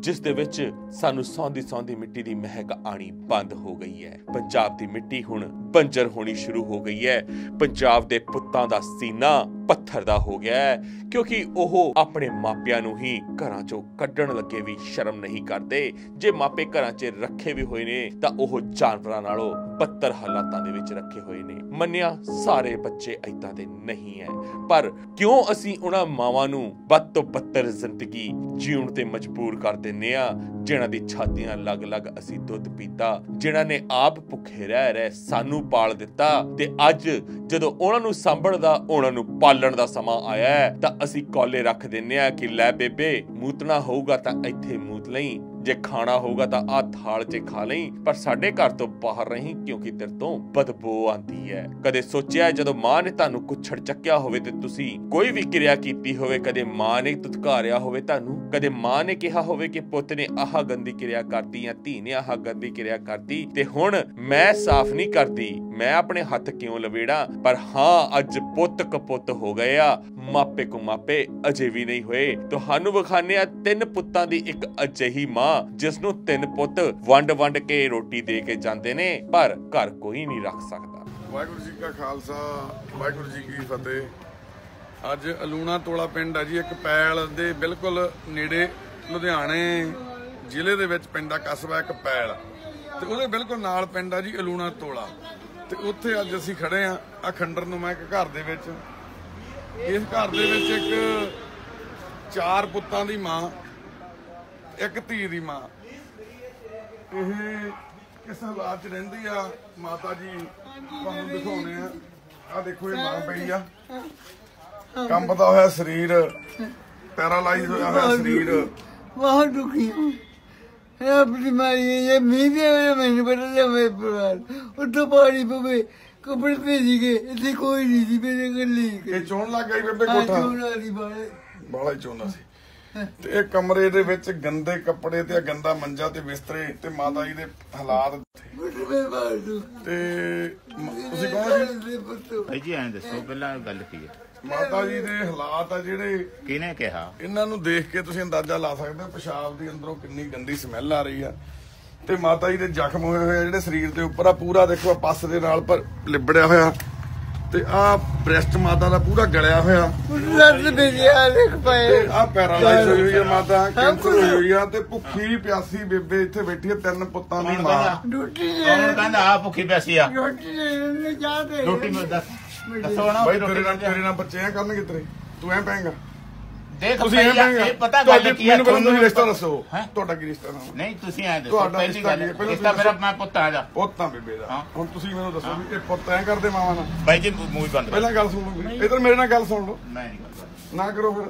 ਜਿਸ ਦੇ ਵਿੱਚ ਸਾਨੂੰ ਸੌਂਦੀ ਸੌਂਦੀ ਮਿੱਟੀ ਦੀ ਮਹਿਕ ਆਣੀ ਬੰਦ ਹੋ ਗਈ ਹੈ। ਪੰਜਾਬ ਦੀ ਮਿੱਟੀ ਹੁਣ ਬੰਜਰ ਹੋਣੀ ਸ਼ੁਰੂ ਹੋ ਗਈ ਹੈ। ਪੰਜਾਬ ਦੇ ਪੁੱਤਾਂ ਦਾ ਸੀਨਾ ਪੱਥਰ ਦਾ ਹੋ ਗਿਆ ਹੈ, ਕਿਉਂਕਿ ਉਹ ਆਪਣੇ ਮਾਪਿਆਂ ਨੂੰ ਹੀ ਘਰਾਂ ਚੋਂ ਕੱਢਣ ਲੱਗੇ ਵੀ ਸ਼ਰਮ ਨਹੀਂ ਕਰਦੇ। ਜੇ ਮਾਪੇ ਘਰਾਂ 'ਚ ਰੱਖੇ ਵੀ ਹੋਏ ਨੇ, ਤਾਂ ਉਹ ਜਾਨਵਰਾਂ ਨਾਲੋਂ ਬੱਤਰ ਹਾਲਾਤਾਂ ਦੇ ਵਿੱਚ ਰੱਖੇ ਹੋਏ ਨੇ। ਮੰਨਿਆ ਸਾਰੇ ਬੱਚੇ ਐਦਾਂ ਦੇ ਨਹੀਂ ਹੈ। ਪਰ ਕਿਉਂ ਅਸੀਂ ਉਹਨਾਂ ਮਾਵਾਂ ਨੂੰ ਵੱਧ ਤੋਂ ਬੱਤਰ ਜ਼ਿੰਦਗੀ ਜੀਉਣ ਤੇ ਮਜਬੂਰ ਕਰਦੇ ਦਿੰਨੇ ਆ ਜਿਨ੍ਹਾਂ ਦੀ ਛਾਤੀਆਂ ਲੱਗ-ਲੱਗ ਅਸੀਂ ਦੁੱਧ ਪੀਤਾ, ਜਿਨ੍ਹਾਂ ਨੇ ਆਪ ਭੁੱਖੇ ਰਹਿ ਰਹਿ ਸਾਨੂੰ ਪਾਲ ਦਿੱਤਾ। ਤੇ ਅੱਜ ਜਦੋਂ ਉਹਨਾਂ ਨੂੰ ਸਾਂਭਣ ਦਾ, ਉਹਨਾਂ ਨੂੰ ਪਾਲਣ ਦਾ ਸਮਾਂ ਆਇਆ ਹੈ, ਤਾਂ ਅਸੀਂ ਕੋਲੇ ਰੱਖ ਦਿੰਨੇ ਆ ਕਿ ਲੈ ਬੇਬੇ ਮੂਤਣਾ ਹੋਊਗਾ ਤਾਂ ਇੱਥੇ ਮੂਤ ਲਈ ਜੇ ਖਾਣਾ ਹੋਊਗਾ ਤਾਂ ਆ ਥਾਲ 'ਚ ਖਾ ਲਈ, ਪਰ ਸਾਡੇ ਘਰ ਤੋਂ ਬਾਹਰ ਰਹੀਂ ਕਿਉਂਕਿ ਤੇਰੇ ਤੋਂ ਬਦਬੂ ਆਂਦੀ ਹੈ। ਕਦੇ ਸੋਚਿਆ ਜਦੋਂ ਮਾਂ ਨੇ ਤੁਹਾਨੂੰ ਕੁਛੜ ਚੱਕਿਆ ਹੋਵੇ ਤੇ ਤੁਸੀਂ ਕੋਈ ਵੀ ਕਿਰਿਆ ਕੀਤੀ ਹੋਵੇ, ਕਦੇ ਮਾਂ ਨੇ ਤੁਤਕਾਰਿਆ ਹੋਵੇ ਤੁਹਾਨੂੰ, ਕਦੇ ਮਾਂ ਨੇ ਕਿਹਾ ਹੋਵੇ ਕਿ ਪੁੱਤ ਨੇ ਆਹ ਗੰਦੀ ਕਿਰਿਆ ਕਰਤੀ ਜਾਂ ਧੀ ਨੇ ਆਹ ਗੰਦੀ ਕਿਰਿਆ ਕਰਤੀ, ਤੇ ਹੁਣ ਮੈਂ ਸਾਫ਼ ਨਹੀਂ ਕਰਦੀ। ਮੈਂ ਆਪਣੇ ਹੱਥ ਕਿਉਂ ਲਵੇੜਾਂ? ਪਰ ਹਾਂ, ਅੱਜ ਪੁੱਤ ਕਪੁੱਤ ਹੋ ਗਏ ਆ। ਮਾਪੇ ਕੋ ਮਾਪੇ ਅਜੇ ਵੀ ਨਹੀਂ ਹੋਏ। ਤੁਹਾਨੂੰ ਵਿਖਾਣੇ ਆ ਤਿੰਨ ਪੁੱਤਾਂ ਦੀ ਇੱਕ ਅਜਿਹੀ ਮਾਂ ਜਿਸ ਨੂੰ ਤਿੰਨ ਪੁੱਤ ਵੰਡ ਵੰਡ ਕੇ ਰੋਟੀ ਦੇ ਕੇ ਜਾਂਦੇ ਨੇ, ਪਰ ਘਰ ਕੋਈ ਨਹੀਂ ਰੱਖ ਸਕਦਾ। ਵਾਹਿਗੁਰੂ ਜੀ ਕਾ ਖਾਲਸਾ, ਵਾਹਿਗੁਰੂ ਜੀ ਕੀ ਫਤਿਹ। ਅੱਜ ਅਲੂਣਾ ਤੋਲਾ ਪਿੰਡ ਆ ਜੀ, ਇੱਕ ਪੈਲ ਦੇ ਬਿਲਕੁਲ ਨੇੜੇ ਲੁਧਿਆਣੇ ਜ਼ਿਲ੍ਹੇ ਦੇ ਵਿੱਚ ਪਿੰਡ ਆ, ਕਸਬਾ ਇੱਕ ਪੈਲ। ਤੇ ਉਹਦੇ ਬਿਲਕੁਲ ਨਾਲ ਪਿੰਡ ਆ ਜੀ ਅਲੂਣਾ ਤੋਲਾ। ਤੇ ਉੱਥੇ ਅੱਜ ਅਸੀਂ ਖੜੇ ਆ ਆ ਖੰਡਰ ਨੂੰ ਮੈਂ ਇੱਕ ਘਰ ਦੇ ਵਿੱਚ। ਇਸ ਘਰ ਦੇ ਵਿੱਚ ਇੱਕ ਚਾਰ ਪੁੱਤਾਂ ਦੀ ਮਾਂ ਇੱਕ ਧੀ ਦੀ ਮਾਂ। ਇਹ ਕਿਸ ਹਾਲਾਤ ਚ ਰਹਿੰਦੀ ਆ? ਮਾਤਾ ਜੀ ਤੁਹਾਨੂੰ ਦਿਖਾਉਣੇ ਆ। ਆ ਦੇਖੋ ਇਹ ਮਾਂ ਪਈ ਆ। ਕੰਬਦਾ ਹੋਇਆ ਸਰੀਰ ਪੈਰਾਲਾਈਜ਼ ਹੋਇਆ ਹੋਇਆ ਸਰੀਰ। ਬਹੁਤ ਦੁਖੀ ਹਾਂ ਇਹ ਆਪਣੀ ਮਾਰੀ ਇਹ ਮੀਂਹ ਦੇ ਵੇਲੇ ਮੈਨੂੰ ਪਤਾ ਮੇਰੇ ਪਰਿਵਾਰ ਉੱਤੋਂ ਪਾਣੀ ਪਵੇ ਕੱਪੜੇ ਭੇਜੀ ਗਏ ਇੱਥੇ ਕੋਈ ਨਹੀਂ ਸੀ ਮੇਰੇ ਗੱਲੀ ਇਹ ਚੋਣ ਲੱਗ ਗਈ ਬੇਬੇ ਕੋਠਾ। ਚੋਣਾ ਦੀ ਬਾਲੇ ਬਾਲਾ ਹੀ ਚੋਂਦਾ ਸੀ। ਤੇ ਇਹ ਕਮਰੇ ਦੇ ਵਿੱਚ ਗੰਦੇ ਕੱਪੜੇ ਤੇ ਗੰਦਾ ਮੰਜਾ ਤੇ ਬਿਸਤਰੇ ਤੇ ਮਾਤਾ ਜੀ ਦੇ ਹਾਲਾਤ ਤੇ ਤੁਸੀਂ ਕਹੋ ਜੀ? ਭਾਈ ਜੀ ਐਂ ਦੱਸੋ ਪਹਿਲਾਂ ਗੱਲ ਕੀ ਹੈ? ਮਾਤਾ ਜੀ ਦੇ ਹਾਲਾਤ ਆ ਜਿਹੜੇ ਕਿਹਨੇ ਕਿਹਾ? ਇਹਨਾਂ ਨੂੰ ਦੇਖ ਕੇ ਤੁਸੀਂ ਅੰਦਾਜ਼ਾ ਲਾ ਸਕਦੇ ਹੋ ਪਿਸ਼ਾਬ ਦੀ ਅੰਦਰੋਂ ਕਿੰਨੀ ਗੰਦੀ ਸਮੈਲ ਆ ਰਹੀ ਆ। ਤੇ ਮਾਤਾ ਜੀ ਦੇ ਜ਼ਖਮ ਹੋਏ ਹੋਏ ਆ ਜਿਹੜੇ ਸਰੀਰ ਦੇ ਉੱਪਰ ਆ ਪੂਰਾ ਦੇਖੋ ਪੱਸ ਦੇ ਨਾਲ ਪਰ ਲਿਬੜਿਆ ਹੋਇਆ। ਤੇ ਆ ਬ੍ਰੈਸਟ ਮਾਤਾ ਦਾ ਪੂਰਾ ਗਲਿਆ ਹੋਇਆ। ਲੱਤ ਭੇਜਿਆ ਲਿਖ ਪਏ ਤੇ ਆ ਪੈਰਾਲਾਈਜ਼ ਹੋਈ ਹੋਈ ਆ ਮਾਤਾ ਕੈਂਸਰ ਹੋਈ ਹੋਈ ਆ ਤੇ ਭੁੱਖੀ ਪਿਆਸੀ ਬੇਬੇ ਇੱਥੇ ਬੈਠੀ ਆ ਤਿੰਨ ਪੁੱਤਾਂ ਦੀ ਮਾਂ। ਡਿਊਟੀ ਕੌਣ ਕਹਿੰਦਾ ਆ ਭੁੱਖੀ ਪਿਆਸੀ ਆ। ਰੋਟੀ ਨੇ ਜਾਦੇ ਰੋਟੀ ਮਿਲ ਦੱਸ ਦੱਸੋ ਨਾ ਬਾਈ ਰੋਟੀ ਤੇਰੇ ਨਾਲ ਜਾ। ਤੇਰੇ ਨਾਲ ਬੱਚੇ ਆ ਕਰਨਗੇ ਤੇਰੇ। ਤੂੰ ਐ ਪਾਏਗਾ ਦੇਖ ਤੁਸੀਂ ਪਾਏਗਾ ਇਹ ਪਤਾ ਗੱਲ ਕੀ ਹੈ ਤੁਸੀਂ ਰਿਸ਼ਤਾ ਦੱਸੋ? ਤੁਹਾਡਾ ਕੀ ਰਿਸ਼ਤਾ ਨਾਮ? ਨਹੀਂ ਤੁਸੀਂ ਐਂ ਦੱਸੋ ਤੁਹਾਡਾ ਪਹਿਲੀ ਰਿਸ਼ਤਾ ਗੱਲ ਰਿਸ਼ਤਾ ਮੇਰਾ ਮੈਂ ਪੁੱਤ ਆ ਜਾ। ਪੁੱਤਾਂ ਬੇਬੇ ਦਾ। ਹਾਂ। ਹੁਣ ਤੁਸੀਂ ਮੈਨੂੰ ਦੱਸੋ ਵੀ ਇਹ ਪੁੱਤ ਐ ਕਰਦੇ ਮਾਵਾਂ ਨਾਲ? ਭਾਈ ਜੀ ਮੂੰਹ ਬੰਦ ਕਰ। ਪਹਿਲਾਂ ਗੱਲ ਸੁਣ ਲਓ ਇਧਰ ਮੇਰੇ ਨਾਲ ਗੱਲ ਸੁਣ ਲਓ। ਮੈਂ ਨਹੀਂ ਕਰਦਾ। ਨਾ ਕਰੋ ਫਿਰ।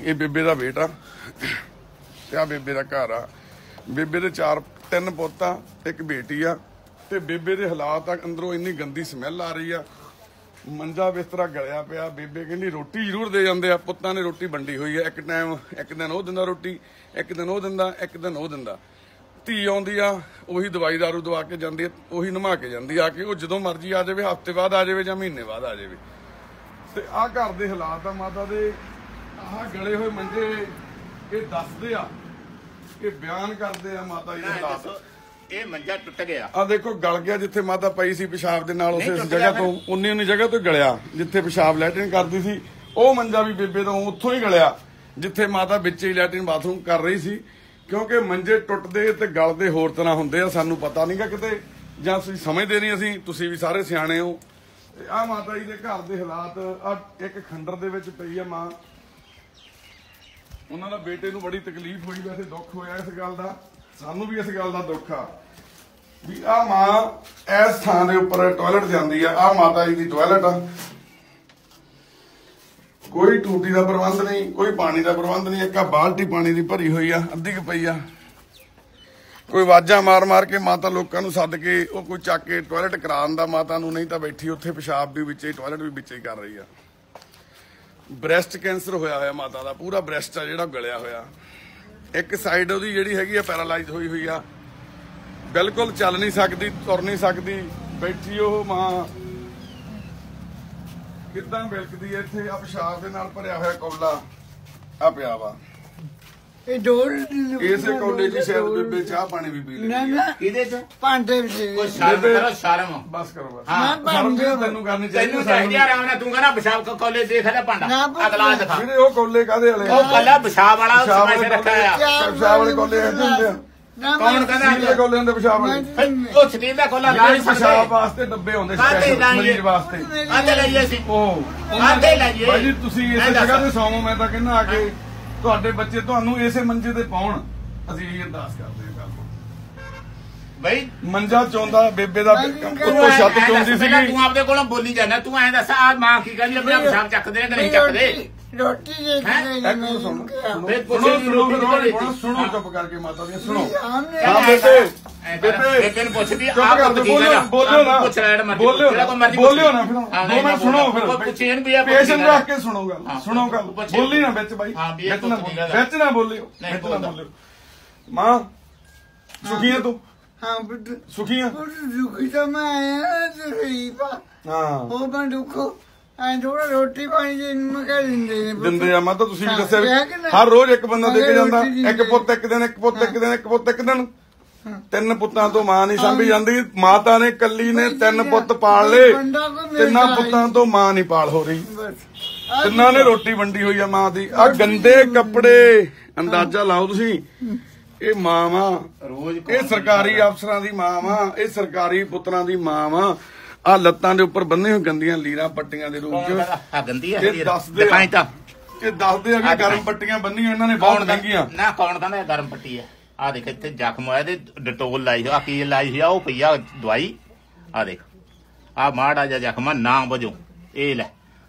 ਇਹ ਬੇਬੇ ਦਾ ਬੇਟਾ ਤੇ ਆ ਬੇਬੇ ਦਾ ਘਰ ਆ। ਬੇਬੇ ਦੇ ਚਾਰ ਤਿੰਨ ਪੁੱਤ ਆ ਇੱਕ ਬੇਟੀ ਆ। ਤੇ ਬੇਬੇ ਦੇ ਹਾਲਾਤ ਆ ਅੰਦਰੋਂ ਇੰਨੀ ਗੰਦੀ ਸਮੈਲ ਆ ਰਹੀ ਆ। ਮੰਜਾ ਬਿਸਤਰਾ ਗਲਿਆ ਪਿਆ। ਬੇਬੇ ਕਹਿੰਦੀ ਰੋਟੀ ਜ਼ਰੂਰ ਦੇ ਜਾਂਦੇ ਆ। ਪੁੱਤਾਂ ਨੇ ਰੋਟੀ ਵੰਡੀ ਹੋਈ ਆ ਇੱਕ ਟਾਈਮ ਇੱਕ ਦਿਨ ਉਹ ਦਿੰਦਾ ਰੋਟੀ ਇੱਕ ਦਿਨ ਉਹ ਦਿੰਦਾ ਇੱਕ ਦਿਨ ਉਹ ਦਿੰਦਾ। ਧੀ ਆਉਂਦੀ ਆ ਉਹੀ ਦਵਾਈ ਦਾਰੂ ਦਵਾ ਕੇ ਜਾਂਦੀ ਆ ਉਹੀ ਨਮਾ ਕੇ ਜਾਂਦੀ ਆ ਕਿ ਉਹ ਜਦੋਂ ਮਰਜ਼ੀ ਆ ਜਾਵੇ ਹਫ਼ਤੇ ਬਾਅਦ ਆ ਜਾਵੇ ਜਾਂ ਮਹੀਨੇ ਬਾਅਦ ਆ ਜਾਵੇ। ਤੇ ਆਹ ਘਰ ਦੇ ਹਾਲਾਤ ਆ ਮਾਤਾ ਦੇ। ਆਹ ਗਲੇ ਹੋਏ ਮੰਜੇ ਇਹ ਦੱਸਦੇ ਆ ਇਹ ਬਿਆਨ ਕਰਦੇ ਆ ਮਾਤਾ ਜੀ ਦੇ ਹਾਲਾਤ। ਇਹ ਮੰਜਾ ਟੁੱਟ ਗਿਆ। ਆ ਦੇਖੋ ਗਲ ਗਿਆ ਜਿੱਥੇ ਮਾਤਾ ਪਈ ਸੀ ਪਿਸ਼ਾਬ ਦੇ ਨਾਲ ਉਸੇ ਜਗ੍ਹਾ ਤੋਂ ਉਨੀ ਉਨੀ ਜਗ੍ਹਾ ਤੋਂ ਗਲਿਆ ਜਿੱਥੇ ਪਿਸ਼ਾਬ ਲੈਟਰਿਨ ਕਰਦੀ ਸੀ। ਉਹ ਮੰਜਾ ਵੀ ਬੇਬੇ ਤੋਂ ਉੱਥੋਂ ਹੀ ਗਲਿਆ ਜਿੱਥੇ ਮਾਤਾ ਵਿੱਚ ਹੀ ਲੈਟਰਿਨ ਬਾਥਰੂਮ ਕਰ ਰਹੀ ਸੀ। ਕਿਉਂਕਿ ਮੰਜੇ ਟੁੱਟਦੇ ਤੇ ਗਲਦੇ ਹੋਰ ਤਰ੍ਹਾਂ ਹੁੰਦੇ ਆ ਸਾਨੂੰ ਪਤਾ ਨਹੀਂਗਾ ਕਿਤੇ। ਜਾਂ ਅਸੀਂ ਸਮਝਦੇ ਨਹੀਂ ਅਸੀਂ ਤੁਸੀਂ ਵੀ ਸਾਰੇ ਸਿਆਣੇ ਹੋ। ਆ ਮਾਤਾ ਜੀ ਦੇ ਘਰ ਦੇ ਹਾਲਾਤ ਆ ਇੱਕ ਖੰਡਰ ਦੇ ਵਿੱਚ ਪਈ ਆ ਮਾਂ। ਉਹਨਾਂ ਦਾ ਬੇਟੇ ਨੂੰ ਬੜੀ ਤਕਲੀਫ ਹੋਈ ਵੈਸੇ ਦੁੱਖ ਹੋਇਆ ਇਸ ਗੱਲ ਦਾ। ਸਾਨੂੰ ਵੀ ਇਸ ਗੱਲ ਦਾ ਦੁੱਖ ਆ। ਵੀ ਆ ਮਾਂ ਇਸ ਥਾਂ ਦੇ ਉੱਪਰ ਟਾਇਲਟ ਜਾਂਦੀ ਆ ਆ ਮਾਤਾ ਜੀ ਦੀ ਟਾਇਲਟ ਆ। ਕੋਈ ਟੂਟੀ ਦਾ ਪ੍ਰਬੰਧ ਨਹੀਂ, ਕੋਈ ਪਾਣੀ ਦਾ ਪ੍ਰਬੰਧ ਨਹੀਂ, ਇੱਕ ਆ ਬਾਲਟੀ ਪਾਣੀ ਦੀ ਭਰੀ ਹੋਈ ਆ, ਅੱਧੀ ਕੁ ਪਈ ਆ। ਕੋਈ ਆਵਾਜ਼ਾਂ ਮਾਰ-ਮਾਰ ਕੇ ਮਾਤਾ ਲੋਕਾਂ ਨੂੰ ਸੱਦ ਕੇ ਉਹ ਕੋਈ ਚੱਕ ਕੇ ਟਾਇਲਟ ਕਰਾਉਣ ਦਾ ਮਾਤਾ ਨੂੰ ਨਹੀਂ ਤਾਂ ਬੈਠੀ ਉੱਥੇ ਪਿਸ਼ਾਬ ਵੀ ਵਿੱਚੇ ਟਾਇਲਟ ਵੀ ਵਿੱਚੇ ਹੀ ਕਰ ਰਹੀ ਆ। ਬ੍ਰੈਸਟ ਕੈਂਸਰ ਹੋਇਆ ਹੋਇਆ ਮਾਤਾ ਦਾ, ਪੂਰਾ ਬ੍ਰੈਸਟ ਆ ਜਿਹੜਾ ਗਲਿਆ ਹੋਇਆ। ਇੱਕ ਸਾਈਡ ਉਹਦੀ ਜਿਹੜੀ ਹੈਗੀ ਆ ਪੈਰਾਲਾਈਜ਼ ਹੋਈ ਹੋਈ ਆ ਬਿਲਕੁਲ ਚੱਲ ਨਹੀਂ ਸਕਦੀ ਤੁਰ ਨਹੀਂ ਸਕਦੀ। ਬੈਠੀ ਉਹ ਮਾਂ ਕਿੱਦਾਂ ਬਿਲਕਦੀ ਐ ਇੱਥੇ ਆ ਪਿਸ਼ਾਬ ਦੇ ਨਾਲ ਭਰਿਆ ਹੋਇਆ ਕੌਲਾ ਆ ਪਿਆ ਵਾ। ਇਹ ਡੋਲ ਇਸੇ ਕੌਲੇ 'ਚ ਸ਼ਾਇਦ ਬੇਬੇ ਚਾਹ ਪਾਣੀ ਵੀ ਪੀ ਨਾ ਲਈ ਨਾ। ਕਿਹਦੇ ਚ? ਭਾਂਡੇ ਵਿੱਚ ਕੋਈ ਸ਼ਰਮ ਕਰੋ ਸ਼ਰਮ। ਬਸ ਕਰੋ ਬਸ। ਹਾਂ। ਸ਼ਰਮ ਤੇ ਤੈਨੂੰ ਕਰਨੀ ਚਾਹੀਦੀ ਤੈਨੂੰ ਚਾਹੀਦੀ ਆ ਰਾਮ ਨਾਲ। ਤੂੰ ਕਹਿੰਦਾ ਪਿਸ਼ਾਬ ਕੋਲੇ ਦੇਖ ਲੈ ਭਾਂਡਾ। ਅਗਲਾ ਦਿਖਾ। ਜਿਹੜੇ ਉਹ ਕੌਲੇ ਕਾਦੇ ਵਾਲੇ ਉਹ ਕੱਲਾ ਪਿਸ਼ਾਬ ਵਾਲਾ ਵਾਲੇ ਰੱਖਿਆ ਆ ਪਿਸ਼ਾਬ ਵਾਲੇ ਕੌਲੇ ਹੁੰਦੇ ਆ। ਨਾ ਕੌਣ ਕਹਿੰਦਾ ਸਟੀਲ ਦੇ ਕੌਲੇ ਹੁੰਦੇ ਪਿਸ਼ਾਬ ਵਾਲੇ। ਉਹ ਸਟੀਲ ਦਾ ਕੋਲਾ ਲਾ ਨਹੀਂ ਪਿਸ਼ਾਬ ਸਕਦੇ। ਵਾਸਤੇ ਡੱਬੇ ਹੁੰਦੇ ਸਪੈਸ਼ਲ? ਮਰੀਜ਼ ਵਾਸਤੇ। ਆਂਦੇ ਲਈਏ ਸੀ ਉਹ ਆਂਦੇ ਲਾਈਏ। ਭਾਈ ਜੀ ਤੁਸੀਂ ਇਸੇ ਜਗ੍ਹਾ ਤੇ ਸੌਵੋ ਮੈਂ ਤਾਂ ਕਹਿੰਦਾ ਆ ਕੇ ਤੁਹਾਡੇ ਬੱਚੇ ਤੁਹਾਨੂੰ ਇਸੇ ਮੰਜੇ ਤੇ ਪਾਉਣ। ਅਸੀਂ ਇਹ ਅਰਦਾਸ ਕਰਦੇ ਹਾਂ ਬਈ। ਮੰਜਾ ਚੋਂਦਾ ਬੇਬੇ ਦਾ ਉੱਤੋਂ ਛੱਤ ਚੋਂਦੀ ਸੀਗੀ ਤੂੰ ਆਪਦੇ ਕੋਲੋਂ ਬੋਲੀ ਜਾਂਦਾ ਤੂੰ ਐਂ ਦੱਸ ਆ ਮਾਂ ਕੀ ਕਹਿੰਦੀ ਆਪਣਾ ਪਿਸ਼ਾਬ ਚੱਕਦੇ ਨੇ ਕਿ ਨਹੀਂ ਚੱਕਦੇ? ਰੋਟੀ ਦੇ ਸੁਣੋ। ਪੁੱਛੇ ਰੋਟੀ ਚੁੱਪ ਕਰਕੇ ਮਾਤਾ ਦੀ ਹਾਂ ਪੁੱਛਦੀ ਆਪ ਕੀ ਨਾ ਪੁੱਛ ਜਿਹੜਾ ਬੋਲਿਓ ਨਾ ਫਿਰ। ਦੋ ਮਿੰਟ। ਫਿਰ। ਵੀ ਆ, ਪੇਸ਼ੈਂਟ ਰੱਖ ਕੇ ਗੱਲ। ਸੁਣੋ ਗੱਲ। ਬੋਲੀ ਨਾ ਵਿੱਚ ਬਾਈ। ਨਾ ਬੋਲਿਓ ਨਹੀਂ ਵਿੱਚ ਨਾ ਬੋਲਿਓ। ਨਹੀਂ ਵਿੱਚ ਨਾ ਬੋਲਦਾ। ਬੋਲਿਓ। ਮਾਂ ਸੁਖੀ ਹੈ ਤੂੰ? ਹਾਂ ਸੁਖੀ ਹੈ ਤਾਂ ਮੈਂ ਆਇਆ ਤੇ ਰਹੀ ਪਾ ਹਾਂ। ਉਹ ਮੈਂ ਦੁੱਖੋ ਐਂ ਥੋੜਾ ਰੋਟੀ ਪਾਣੀ ਦੇ ਮੈਂ ਕਹਿ ਦਿੰਦੇ ਨੇ ਪੁੱਤ। ਦਿੰਦੇ ਆ ਮਾਤਾ ਤੁਸੀਂ ਵੀ ਦੱਸਿਆ ਕਿਹਾ ਵੀ ਕਿ ਨਹੀਂ? ਹਰ ਰੋਜ਼ ਇੱਕ ਬੰਦਾ ਦੇ ਕੇ ਜਾਂਦਾ ਰੋਟੀ ਇੱਕ ਪੁੱਤ ਇੱਕ ਦਿਨ ਇੱਕ ਪੁੱਤ ਇੱਕ ਦਿਨ ਇੱਕ ਪੁੱਤ ਇੱਕ ਦਿਨ। ਤਿੰਨ ਪੁੱਤਾਂ ਤੋਂ ਮਾਂ ਨਹੀਂ ਸੰਭੀ ਜਾਂਦੀ ਮਾਤਾ ਨੇ ਕੱਲੀ ਨੇ ਤਿੰਨ ਪੁੱਤ ਪਾਲ ਲਏ। ਬੰਦਾ ਕੋਈ ਮੇਰੇ ਤਿੰਨਾਂ ਨਾਲ ਪੁੱਤਾਂ ਤੋਂ ਮਾਂ ਨਹੀਂ ਪਾਲ ਹੋ ਰਹੀ। ਬਸ। ਆਹ ਤਿੰਨਾਂ ਨੇ ਰੋਟੀ ਵੰਡੀ ਹੋਈ ਆ ਮਾਂ ਦੀ। ਆ ਗੰਦੇ ਕੱਪੜੇ। ਅੰਦਾਜ਼ਾ ਲਾਓ ਤੁਸੀਂ। ਇਹ ਮਾਂ ਵਾ। ਰੋਜ਼ ਇਹ ਸਰਕਾਰੀ ਅਫਸਰਾਂ ਦੀ ਮਾਂ ਵਾ। ਇਹ ਸਰਕਾਰੀ ਪੁੱਤਰਾਂ ਦੀ ਮਾਂ ਵਾ। ਆ ਲੱਤਾਂ ਦੇ ਉੱਪਰ ਬੰਨੇ ਹੋਏ ਗੰਦੀਆਂ ਲੀਰਾਂ ਪੱਟੀਆਂ ਦੇ ਰੂਪ ਚ। ਆ ਗੰਦੀ ਹੈ ਇਹ ਦੱਸਦੇ ਆ। ਦਿਖਾਈ ਤਾਂ। ਇਹ ਦੱਸਦੇ ਆ ਕਿ ਗਰਮ ਪੱਟੀਆਂ ਬੰਨੀਆਂ ਇਹਨਾਂ ਨੇ ਬਹੁਤ ਮਹਿੰਗੀਆਂ। ਨਾ ਕੌਣ ਕਹਿੰਦਾ ਇਹ ਗਰਮ ਪੱਟੀ ਹੈ ਆ ਦੇਖ ਇੱਥੇ ਜ਼ਖਮ ਹੋਇਆ ਤੇ ਡਟੋਲ ਲਾਈ ਆ। ਕੀ ਲਾਈ ਹੋਈ ਆ? ਉਹ ਪਈਆ ਦਵਾਈ। ਆ ਦੇਖ ਆ ਮਾੜਾ ਜਿਹਾ ਜ਼ਖਮ ਆ ਨਾ ਵਜੋ। ਇਹ ਲੈ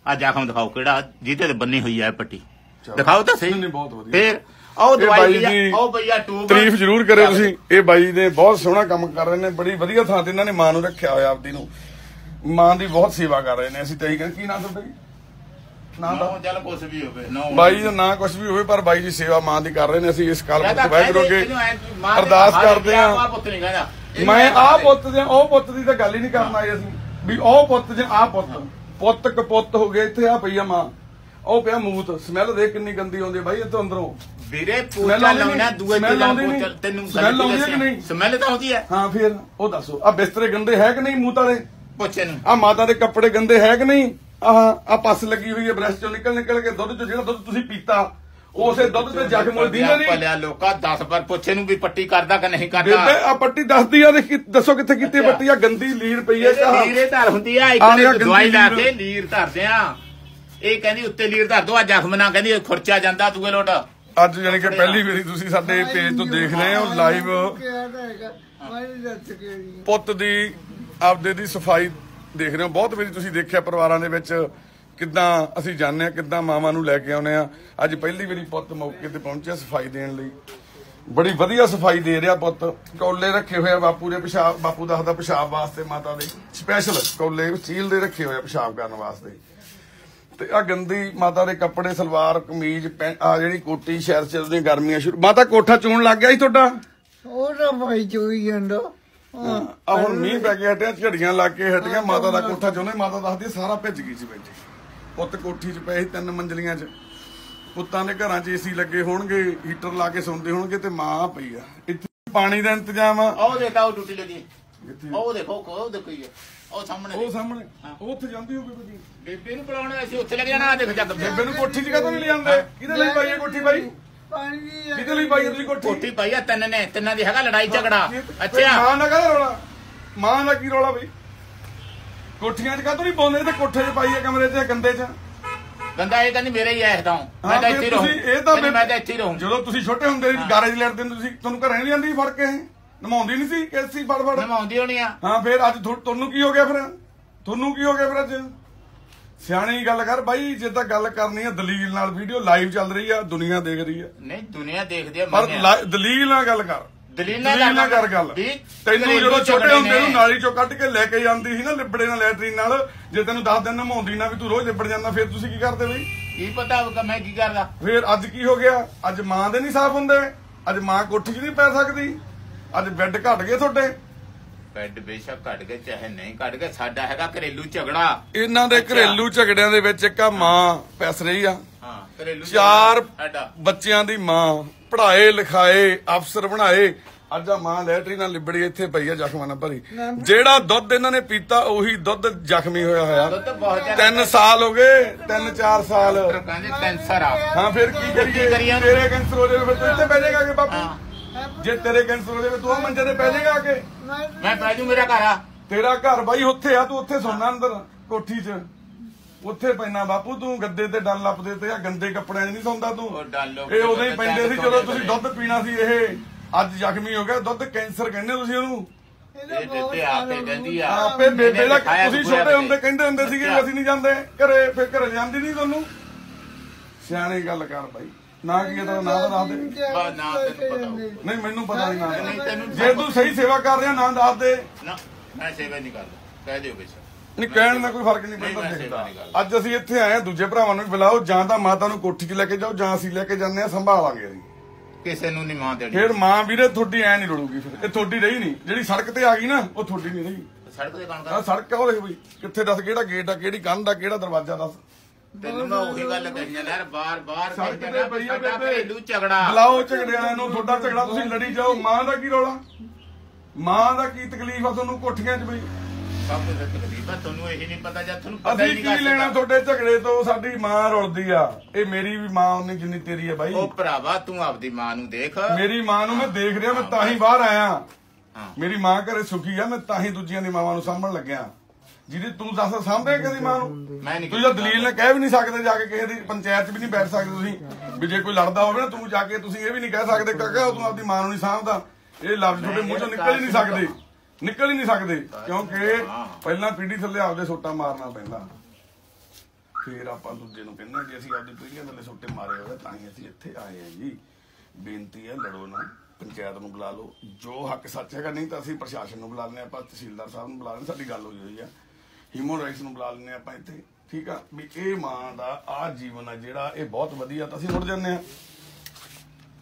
ਆ ਜ਼ਖਮ ਦਿਖਾਓ ਕਿਹੜਾ ਜਿਹਦੇ ਤੇ ਬੰਨੀ ਹੋਈ ਆ ਇਹ ਪੱਟੀ। ਦਿਖਾਓ ਤਾਂ ਸਹੀ। ਨਹੀਂ, ਨਹੀਂ, ਬਹੁਤ ਵਧੀਆ। ਫੇਰ ਉਹ ਇਹ ਦਵਾਈ ਆ, ਉਹ ਪਈਆ ਟੂਬ। ਤਾਰੀਫ ਜ਼ਰੂਰ ਕਰਿਓ ਤੁਸੀਂ। ਇਹ ਬਾਈ ਨੇ ਬਹੁਤ ਸੋਹਣਾ ਕੰਮ ਕਰ ਰਹੇ ਨੇ ਬੜੀ ਵਧੀਆ ਥਾਂ ਤੇ ਇਹਨਾਂ ਨੇ ਮਾਂ ਨੂੰ ਰੱਖਿਆ ਹੋਇਆ ਆਪਦੀ ਨੂੰ। ਮਾਂ ਦੀ ਬਹੁਤ ਸੇਵਾ ਕਰ ਰਹੇ ਨੇ ਅਸੀਂ ਤਾਂ ਇਹੀ ਕਹਿੰਦੇ ਕੀ ਨਾਮ ਤੁਹਾਡਾ ਜੀ? ਨਾ ਚੱਲ ਕੁਛ ਵੀ ਹੋਵੇ ਨਾ ਬਾਈ ਦਾ ਨਾਂ ਕੁਝ ਵੀ ਹੋਵੇ ਪਰ ਬਾਈ ਦੀ ਸੇਵਾ ਮਾਂ ਦੀ ਕਰ ਰਹੇ ਨੇ ਅਸੀਂ ਇਸ ਕਾਲ ਮੈਂ ਤਾਂ ਪੁੱਤ ਵਾਹਿਗੁਰੂ ਅੱਗੇ ਅਰਦਾਸ ਕਰਦੇ ਆ ਪੁੱਤ ਮੈਂ ਕਰਦੇ। ਪੁੱਤ ਦੇ ਉਹ ਪੁੱਤ ਦੀ ਤਾਂ ਗੱਲ ਹੀ ਨਹੀਂ ਕਰਨ ਆਏ ਅਸੀਂ। ਵੀ ਉਹ ਪੁੱਤ ਜਾਂ ਆਹ ਪੁੱਤ। ਪੁੱਤ ਕਪੁੱਤ ਹੋ ਗਏ ਇੱਥੇ ਆ ਪਈ ਆ ਮਾਂ। ਉਹ ਪਿਆ ਮੂਤ। ਸਮੈਲ ਦੇ ਕਿੰਨੀ ਗੰਦੀ ਆਉਂਦੀ ਆ ਬਾਈ ਇੱਥੋਂ ਅੰਦਰੋਂ। ਵੀਰੇ ਪੋਚਾ ਲਾਉਣਾ? ਦੂਏ ਤੇ ਲਾ ਆਉਂਦੀ ਪੋਚਾ ਨਹੀਂ? ਤੈਨੂੰ Smell ਆਉਂਦੀ ਹੈ ਕਿ ਨਹੀਂ? ਸਮੈਲ ਤਾਂ ਆਉਂਦੀ ਹੈ ਹਾਂ ਫਿਰ ਉਹ ਦੱਸੋ। ਆ ਬਿਸਤਰੇ ਗੰਦੇ ਹੈ ਕਿ ਨਹੀਂ ਮੂਤ ਵਾਲੇ? ਪੋਚੇ ਨੂੰ। ਆ ਮਾਤਾ ਦੇ ਕੱਪੜੇ ਗੰਦੇ ਹੈ ਕਿ ਨਹੀਂ? ਆਹ ਆ ਪੱਸ ਲੱਗੀ ਹੋਈ ਹੈ ਬ੍ਰੈਸਟ ਚੋਂ ਨਿਕਲ ਨਿਕਲ ਕੇ ਦੁੱਧ ਚੋਂ ਜਿਹੜਾ ਦੁੱਧ ਤੁਸੀਂ ਪੀਤਾ ਉਸੇ ਦੁੱਧ ਤੇ ਹੋਈ ਦੀਨਾ ਨਹੀਂ? ਪਲਿਆ ਲੋਕਾ 10 ਪਰ ਪੋਚੇ ਨੂੰ ਵੀ ਪੱਟੀ ਕਰਦਾ ਕਿ ਨਹੀਂ ਬੇਬੇ ਕਰਦਾ ਆ ਪੱਟੀ ਦੱਸਦੀ ਆ ਦੇਖ ਦੱਸੋ ਕਿੱਥੇ ਕੀਤੀ ਹੈ ਪੱਟੀ ਆ ਗੰਦੀ ਲੀਰ ਪਈ ਹੈ ਕਾ ਲੀਰੇ ਧਰ ਹੁੰਦੀ ਆ ਇੱਕ ਨੇ ਦਵਾਈ ਲਾ ਕੇ ਲੀਰ ਧਰਦੇ ਆ। ਇਹ ਕਹਿੰਦੀ ਉੱਤੇ ਲੀਰ ਧਰ ਦੋ ਆ ਜ਼ਖਮ ਨਾ ਕਹਿੰਦੀ ਖੁਰਚਾ ਜਾਂਦਾ ਦੂਏ ਲੋਟ। ਅੱਜ ਯਾਨੀ ਕਿ ਪਹਿਲੀ ਵਾਰੀ ਤੁਸੀਂ ਸਾਡੇ ਪੇਜ ਤੋਂ ਦੇਖ ਰਹੇ ਹੋ ਲਾਈਵ ਕਿਹਾ ਤਾਂ ਪੁੱਤ ਦੀ ਆਪਦੇ ਦੀ ਸਫ਼ਾਈ ਦੇਖ ਰਹੇ ਹੋ। ਬਹੁਤ ਵਾਰੀ ਤੁਸੀਂ ਦੇਖਿਆ ਪਰਿਵਾਰਾਂ ਦੇ ਵਿੱਚ ਕਿੱਦਾਂ ਅਸੀਂ ਜਾਣਦੇ ਆ ਕਿੱਦਾਂ ਮਾਵਾਂ ਨੂੰ ਲੈ ਕੇ ਆਉਨੇ ਆ ਅੱਜ ਪਹਿਲੀ ਵਾਰੀ ਪੁੱਤ ਮੌਕੇ ਤੇ ਪਹੁੰਚਿਆ ਸਫ਼ਾਈ ਦੇਣ ਲਈ। ਬੜੀ ਵਧੀਆ ਸਫ਼ਾਈ ਦੇ ਰਿਹਾ ਪੁੱਤ। ਕੌਲੇ ਰੱਖੇ ਹੋਏ ਆ ਬਾਪੂ ਦੇ ਪਿਸ਼ਾਬ, ਬਾਪੂ ਦੱਸਦਾ ਪਿਸ਼ਾਬ ਵਾਸਤੇ ਮਾਤਾ ਦੇ। ਸਪੈਸ਼ਲ ਕੌਲੇ ਸਟੀਲ ਦੇ ਰੱਖੇ ਹੋਏ ਆ ਪਿਸ਼ਾਬ ਕਰਨ ਵਾਸਤੇ। ਤੇ ਆ ਗੰਦੀ ਮਾਤਾ ਦੇ ਕੱਪੜੇ, ਸਲਵਾਰ, ਕਮੀਜ਼ ਆ ਜਿਹੜੀ ਕੋਟੀ, ਸ਼ਹਿਰ ਚ ਉਹਦੀਆਂ ਗਰਮੀਆਂ ਸ਼ੁਰੂ ਮਾਤਾ ਕੋਠਾ ਚੋਣ ਲੱਗ ਗਿਆ ਸੀ ਤੁਹਾਡਾ? ਉਹ ਤਾਂ ਭਾਈ ਚੋਈ ਜਾਂਦਾ। ਆ ਹੁਣ ਮੀਂਹ ਪੈ ਕੇ ਹਟਿਆ ਝੜੀਆਂ ਲੱਗ ਕੇ ਹਟੀਆਂ ਮਾਤਾ ਦਾ ਕੋਠਾ ਚਾਹੁੰਦੇ ਮਾਤਾ ਦੱਸਦੀ ਸਾਰਾ ਭਿੱਜ ਗਈ ਸੀ ਵਿੱਚ। ਪੁੱਤ ਕੋਠੀ 'ਚ ਪਏ ਸੀ ਤਿੰਨ ਮੰਜ਼ਲੀਆਂ 'ਚ। ਪੁੱਤਾਂ ਦੇ ਘਰਾਂ 'ਚ ਏਸੀ ਲੱਗੇ ਹੋਣਗੇ ਹੀਟਰ ਲਾ ਕੇ ਸੌਂਦੇ ਹੋਣਗੇ ਤੇ ਮਾਂ ਪਈ ਆ। ਇੱਥੇ ਪਾਣੀ ਦਾ ਇੰਤਜ਼ਾਮ ਆ। ਉਹ ਦੇਖਾ ਉਹ ਟੁੱਟੀ ਲੱਗੀ। ਉਹ ਦੇਖੋ ਉਹ ਦੇਖੋ ਹੀ ਹੈ। ਉਹ ਸਾਹਮਣੇ ਉਹ ਸਾਹਮਣੇ। ਉਹ ਉੱਥੇ ਜਾਂਦੀ ਹੋਵੇ ਕੋਈ ਬੇਬੇ ਨੂੰ ਬੁਲਾਉਣਾ ਅਸੀਂ ਉੱਥੇ ਲੱਗ ਜਾਣਾ ਆ ਦੇਖ ਜੱਗ। ਬੇਬੇ ਨੂੰ ਕੋਠੀ 'ਚ ਕਦੋਂ ਨਹੀਂ ਲਿਆਂਦੇ ਕਿਹਦੇ ਲਈ ਪਾਈ ਹੈ ਕੋਠੀ ਬਾਈ? ਪਾਣੀ ਦੀ ਕਿਹਦੇ ਲਈ ਪਾਈ ਹੈ ਤੁਸੀਂ ਕੋਠੀ? ਕੋਠੀ ਪਾਈ ਆ ਤਿੰਨ ਨੇ ਤਿੰਨਾਂ ਦੀ ਹੈਗਾ ਲੜਾਈ ਝਗੜਾ। ਫਿਰ ਅੱਛਾ। ਮਾਂ ਦਾ ਕਾਹਦਾ ਰੌਲਾ। ਮਾਂ ਦਾ ਕੀ ਰੌਲਾ ਬਈ? ਕੋਠੀਆਂ 'ਚ ਕਾਹਤੋਂ ਨਹੀਂ ਪਾਉਂਦੇ ਤੇ ਕੋਠੇ 'ਚ ਪਾਈ ਹੈ ਕਮਰੇ 'ਚ ਗੰਦੇ 'ਚ? ਗੰਦਾ ਇਹ ਕਹਿੰਦੀ ਮੇਰੇ ਹੀ ਐ ਤਾਂ ਮੈਂ ਹਾਂ ਤਾਂ ਫਿਰ ਇੱਥੇ ਰਹੂੰ। ਤੁਸੀਂ ਇਹ ਤਾਂ ਕਹਿੰਦੀ ਮੈਂ ਤਾਂ ਇੱਥੇ ਹੀ ਰਹੂੰ। ਜਦੋਂ ਤੁਸੀਂ ਛੋਟੇ ਹੁੰਦੇ ਸੀ ਗਾਰੇਜ ਲੜਦੇ ਹੁੰਦੇ ਤੁਸੀਂ ਤੁਹਾਨੂੰ ਘਰੇ ਨਹੀਂ ਜਾਂਦੀ ਫੜ ਕੇ ਨਮਾਉਂਦੀ ਨਹੀਂ ਸੀ ਕੈਸੀ ਫੜ ਫੜ ਨਮਾਉਂਦੀ ਹੋਣੀ ਆ। ਹਾਂ ਫਿਰ ਅੱਜ ਥੋ- ਤੁਹਾਨੂੰ ਕੀ ਹੋ ਗਿਆ ਫਿਰ? ਤੁਹਾਨੂੰ ਕੀ ਹੋ ਗਿਆ ਫਿਰ ਅੱਜ? ਸਿਆਣੀ ਗੱਲ ਕਰ ਬਾਈ ਜੇ ਤਾਂ ਗੱਲ ਕਰਨੀ ਹੈ ਦਲੀਲ ਨਾਲ ਵੀਡੀਓ ਲਾਈਵ ਚੱਲ ਰਹੀ ਆ ਦੁਨੀਆ ਦੇਖ ਰਹੀ ਆ। ਨਹੀਂ ਦੁਨੀਆ ਦੇਖਦੀ ਆ ਪਰ। ਲਾ- ਦਲੀਲ ਨਾਲ ਗੱਲ ਕਰ। ਦਲੀਲ ਦਲੀਲ ਨਾ ਕਰ ਗੱਲ। ਵੀ ਤੈਨੂੰ ਜਦੋਂ ਛੋਟੇ ਹੁੰਦੇ ਨੂੰ ਨੇ। ਨਾਲੀ ਚੋਂ ਕੱਢ ਕੇ ਲੈ ਕੇ ਜਾਂਦੀ ਸੀ ਨਾ ਲਿਬੜੇ ਨਾਲ ਲੈਟਰੀਨ ਨਾਲ ਜੇ ਤੈਨੂੰ 10 ਦਿਨ ਨਮਾਉਂਦੀ ਨਾ ਵੀ ਤੂੰ ਰੋਜ਼ ਲਿਬੜ ਜਾਂਦਾ ਫਿਰ ਤੁਸੀਂ ਕੀ ਕਰਦੇ ਬਈ? ਕੀ ਪਤਾ ਹੋਊਗਾ ਮੈਂ ਕੀ ਕਰਦਾ? ਫਿਰ ਅੱਜ ਕੀ ਹੋ ਗਿਆ? ਅੱਜ ਮਾਂ ਦੇ ਨਹੀਂ ਸਾਫ਼ ਹੁੰਦੇ। ਅੱਜ ਮਾਂ ਕੋਠੀ 'ਚ ਨਹੀਂ ਪੈ ਸਕਦੀ। ਅੱਜ ਬੈੱਡ ਘਟ ਗਏ ਤੁਹਾਡੇ। ਬੈੱਡ ਬੇਸ਼ੱਕ ਘਟ ਗਏ ਚਾਹੇ ਨਹੀਂ ਘਟ ਗਏ ਸਾਡਾ ਹੈਗਾ ਘਰੇਲੂ ਝਗੜਾ। ਇਹਨਾਂ ਦੇ। ਘਰੇਲੂ ਝਗੜਿਆਂ ਦੇ ਵਿੱਚ ਇੱਕ ਆ ਮਾਂ ਪੈਸ ਰਹੀ ਆ। ਹਾਂ ਘਰੇਲੂ ਚਾਰ ਸਾਡਾ। ਬੱਚਿਆਂ ਦੀ ਮਾਂ ਪੜ੍ਹਾਏ ਲਿਖਾਏ ਅਫਸਰ ਬਣਾਏ। ਅੱਜ ਆ ਮਾਂ ਲੈਟਰੀ ਨਾਲ ਲਿਬੜੀ ਇੱਥੇ ਪਈ ਆ ਜ਼ਖਮਾਂ ਨਾਲ ਭਰੀ। ਜਿਹੜਾ ਦੁੱਧ ਇਹਨਾਂ ਨੇ ਪੀਤਾ ਉਹੀ ਦੁੱਧ ਜ਼ਖਮੀ ਹੋਇਆ ਹੋਇਆ। ਦੁੱਧ ਬਹੁਤ ਜ਼ਿਆਦਾ ਤਿੰਨ ਸਾਲ ਹੋ ਗਏ ਤਿੰਨ ਚਾਰ ਸਾਲ। ਡਾਕਟਰ ਕਹਿੰਦੇ ਕੈਂਸਰ ਆ। ਹਾਂ ਫਿਰ ਕੀ ਕਰੀਏ? ਤੇਰੇ ਕੈਂਸਰ ਹੋ ਜਾਵੇ ਫਿਰ ਤੂੰ ਇੱਥੇ ਬਹਿ ਜਾਏਗਾ ਕਿ ਬਾਪੂ? ਜੇ ਤੇਰੇ ਕੈਂਸਰ ਹੋ ਜਾਵੇ ਤੂੰ ਆ ਮੰਜੇ ਤੇ ਬਹਿ ਜਾਏਗਾ ਕਿ। ਮੈਂ ਪੈ ਜੂ ਮੇਰਾ ਘਰ ਆ। ਤੇਰਾ ਘਰ ਬਾਈ ਉੱਥੇ ਆ ਤੂੰ ਉੱਥੇ ਸੌਣਾ ਅੰਦਰ ਕੋਠੀ 'ਚ। ਉੱਥੇ ਪੈਣਾ ਬਾਪੂ ਤੂੰ ਗੱਦੇ ਤੇ ਡੱਲ ਲੱਪਦੇ ਤੇ ਆ ਗੰਦੇ ਕੱਪੜਿਆਂ 'ਚ ਨਹੀਂ ਸੌਂਦਾ ਤੂੰ। ਇਹ ਉਦੋਂ ਹੀ ਪੈਂਦੇ ਸੀ ਜਦੋਂ ਤੁਸੀਂ ਦੁੱਧ ਪੀਣਾ ਸੀ ਇਹ। ਅੱਜ ਜ਼ਖਮੀ ਹੋ ਗਿਆ ਦੁੱਧ ਕੈਂਸਰ ਕਹਿੰਦੇ ਤੁਸੀਂ ਉਹਨੂੰ? ਆਪੇ ਕਹਿੰਦੀ ਆ। ਆਪੇ ਬੇਬੇ ਦਾ ਤੁਸੀਂ ਛੋਟੇ। ਹੁੰਦੇ ਕਹਿੰਦੇ ਹੁੰਦੇ ਸੀਗੇ ਅਸੀਂ ਨਹੀਂ ਜਾਂਦੇ। ਘਰੇ ਫਿਰ ਘਰੇ ਜਾਂਦੀ ਨਹੀਂ ਤੁਹਾਨੂੰ? ਸਿਆਣੀ ਗੱਲ ਕਰ ਬਾਈ। ਨਾ ਕੀ ਇਹਦਾ ਨਾਂ ਤਾਂ ਦੱਸ ਦੇ। ਬਾ ਨਾ ਤੈਨੂੰ ਪਤਾ ਹੋਊ। ਨਹੀਂ ਮੈਨੂੰ ਪਤਾ ਨਹੀਂ ਨਹੀਂ, ਨਾ। ਤੈਨੂੰ ਜੇ ਤੂੰ ਸਹੀ ਸੇਵਾ ਕਰ ਰਿਹਾ ਨਾਂ ਦੱਸ ਦੇ। ਨਾ ਮੈਂ ਸੇਵਾ ਨਹੀਂ ਕਰਦਾ। ਕਹਿ ਦਿਓ ਬੇਸ਼ੱਕ। ਨਹੀਂ ਕਹਿਣ ਦਾ ਕੋਈ ਫ਼ਰਕ ਨਹੀਂ ਪੈਂਦਾ ਦੇਖਦਾ ਨਹੀਂ। ਅੱਜ ਅਸੀਂ ਇੱਥੇ ਆਏ ਹਾਂ ਦੂਜੇ ਭਰਾਵਾਂ ਨੂੰ ਵੀ ਬੁਲਾਓ ਜਾਂ ਤਾਂ ਮਾਤਾ ਨੂੰ ਕੋਠੀ 'ਚ ਲੈ ਕੇ ਜਾਓ ਜਾਂ ਅਸੀਂ ਲੈ ਕੇ ਜਾਂਦੇ ਆ ਸੰਭਾਲਾਂਗੇ ਅਸੀਂ। ਕਿਸੇ ਨੂੰ ਨਹੀਂ ਮਾਂ ਦੇਣੀ। ਫਿਰ ਮਾਂ ਵੀਰੇ ਤੁਹਾਡੀ ਐ ਨਹੀਂ ਰੁਲੂਗੀ ਫਿਰ। ਇਹ ਤੁਹਾਡੀ ਰਹੀ ਨਹੀਂ। ਜਿਹੜੀ ਸੜਕ ਤੇ ਆ ਗਈ ਨਾ ਉਹ ਤੁਹਾਡੀ ਨਹੀਂ ਰਹੀ। ਸੜਕ ਤੇ ਕਣ ਆ। ਸੜਕ ਆ ਉਹ ਦੇਖ ਬਈ ਕਿੱਥੇ ਦੱਸ ਕਿਹੜਾ ਗੇਟ ਆ ਕਿਹੜੀ ਕੰਧ ਆ ਕਿਹੜਾ ਦਰਵਾਜ਼ਾ ਦੱਸ। ਤੈਨੂੰ ਮੈਂ ਉਹੀ ਗੱਲ ਕਹੀਆਂ ਯਾਰ ਬਾਰ ਬਾਰ ਤੇ ਪਈ ਆ ਬੇਬੇ। ਘਰੇਲੂ ਝਗੜਾ। ਬੁਲਾਓ ਝਗੜੇ ਵਾਲਿਆਂ ਨੂੰ ਤੁਹਾਡਾ ਝਗੜਾ ਤੁਸੀਂ ਲੜੀ ਜਾਓ। ਮਾਂ ਦਾ ਕੀ ਰੌਲਾ? ਮਾਂ ਦਾ ਕੀ ਤਕਲੀਫ ਆ ਤੁਹਾਨੂੰ ਕੋਠੀਆਂ 'ਚ ਬਈ? ਸਭ ਕੁਝ ਤਕਲੀਫ ਆ ਤੁਹਾਨੂੰ ਇਹ ਨਹੀਂ ਪਤਾ ਜਾਂ ਤੁਹਾਨੂੰ ਪਤਾ ਹੀ ਅਸੀਂ ਨਹੀਂ ਕੀ ਲੈਣਾ ਤੁਹਾਡੇ ਝਗੜੇ ਤੋਂ? ਸਾਡੀ ਮਾਂ ਰੁਲਦੀ ਆ। ਇਹ ਮੇਰੀ ਵੀ ਮਾਂ ਉਨੀ ਜਿੰਨੀ ਤੇਰੀ ਆ ਬਾਈ। ਉਹ ਭਰਾਵਾ ਤੂੰ ਆਪਦੀ ਮਾਂ ਨੂੰ ਦੇਖ। ਮੇਰੀ ਮਾਂ ਨੂੰ ਮੈਂ ਦੇਖ ਰਿਹਾ ਮੈਂ ਤਾਂ ਹੀ ਬਾਹਰ ਆਇਆ। ਮੇਰੀ ਮਾਂ ਘਰੇ ਸੁਖੀ ਆ ਮੈਂ ਤਾਂ ਹੀ ਦੂਜੀਆਂ ਦੀ ਮਾਵਾਂ ਨੂੰ ਸਾਂਭਣ ਲੱਗਿਆ। ਜਿਹਦੀ ਤੂੰ ਦੱਸ ਸਾਂਭੇ ਕਦੀ ਮਾਂ ਨੂੰ? ਮੈਂ ਨਹੀਂ ਤੁਸੀਂ ਤਾਂ ਦਲੀਲ ਨਾਲ ਕਹਿ ਵੀ ਨਹੀਂ ਸਕਦੇ ਜਾ ਕੇ ਕਿਸੇ ਦੀ ਪੰਚਾਇਤ 'ਚ ਵੀ ਨਹੀਂ ਬੈਠ ਸਕਦੇ ਤੁਸੀਂ। ਵੀ ਜੇ ਕੋਈ ਲੜਦਾ ਹੋਵੇ ਨਾ ਤੂੰ ਜਾ ਕੇ ਤੁਸੀਂ ਇਹ ਵੀ ਨਹੀਂ ਕਹਿ ਸਕਦੇ ਕਾਕਾ ਤੂੰ ਆਪਦੀ ਮਾਂ ਨੂੰ ਨਹੀਂ ਸਾਂਭਦਾ। ਇਹ ਲਫ਼ਜ਼ ਤੁਹਾਡੇ ਮੂੰਹ ਚੋਂ ਨਿਕਲ ਹੀ ਨਹੀਂ ਸਕਦੇ। ਨਿਕਲ ਹੀ ਨਹੀਂ ਸਕਦੇ ਕਿਉਂਕਿ ਪਹਿਲਾਂ ਪੀੜੀ ਥੱਲੇ ਆਪਦੇ ਸੋਟਾ ਮਾਰਨਾ ਪੈਂਦਾ। ਫੇਰ ਆਪਾਂ ਦੂਜੇ ਨੂੰ ਕਹਿੰਦੇ ਕਿ ਅਸੀਂ ਆਪਦੀ ਪੀੜੀਆਂ ਥੱਲੇ ਸੋਟੇ ਮਾਰੇ ਹੋਏ ਤਾਂ ਹੀ ਅਸੀਂ ਇੱਥੇ ਆਏ ਹਾਂ ਜੀ। ਬੇਨਤੀ ਹੈ ਲੜੋ ਨਾ। ਪੰਚਾਇਤ ਨੂੰ ਬੁਲਾ ਲਓ। ਜੋ ਹੱਕ ਸੱਚ ਹੈਗਾ ਨਹੀਂ ਤਾਂ ਅਸੀਂ ਪ੍ਰਸ਼ਾਸਨ ਨੂੰ ਬੁਲਾ ਲੈਂਦੇ ਹਾਂ ਆਪਾਂ ਤਹਿਸੀਲਦਾਰ ਸਾਹਿਬ ਨੂੰ ਬੁਲਾ ਲੈਂਦੇ ਸਾਡੀ ਗੱਲ ਹੋਈ ਹੋਈ ਆ। ਹਿਊਮਨ ਰਾਈਟਸ ਨੂੰ ਬੁਲਾ ਲੈਂਦੇ ਆਪਾਂ ਇੱਥੇ ਠੀਕ ਆ? ਵੀ ਇਹ ਮਾਂ ਦਾ ਆ ਜੀਵਨ ਆ ਜਿਹੜਾ ਇਹ ਬਹੁਤ ਵਧੀਆ ਤਾਂ ਅਸੀਂ ਮੁੜ ਜਾਂਦੇ ਆ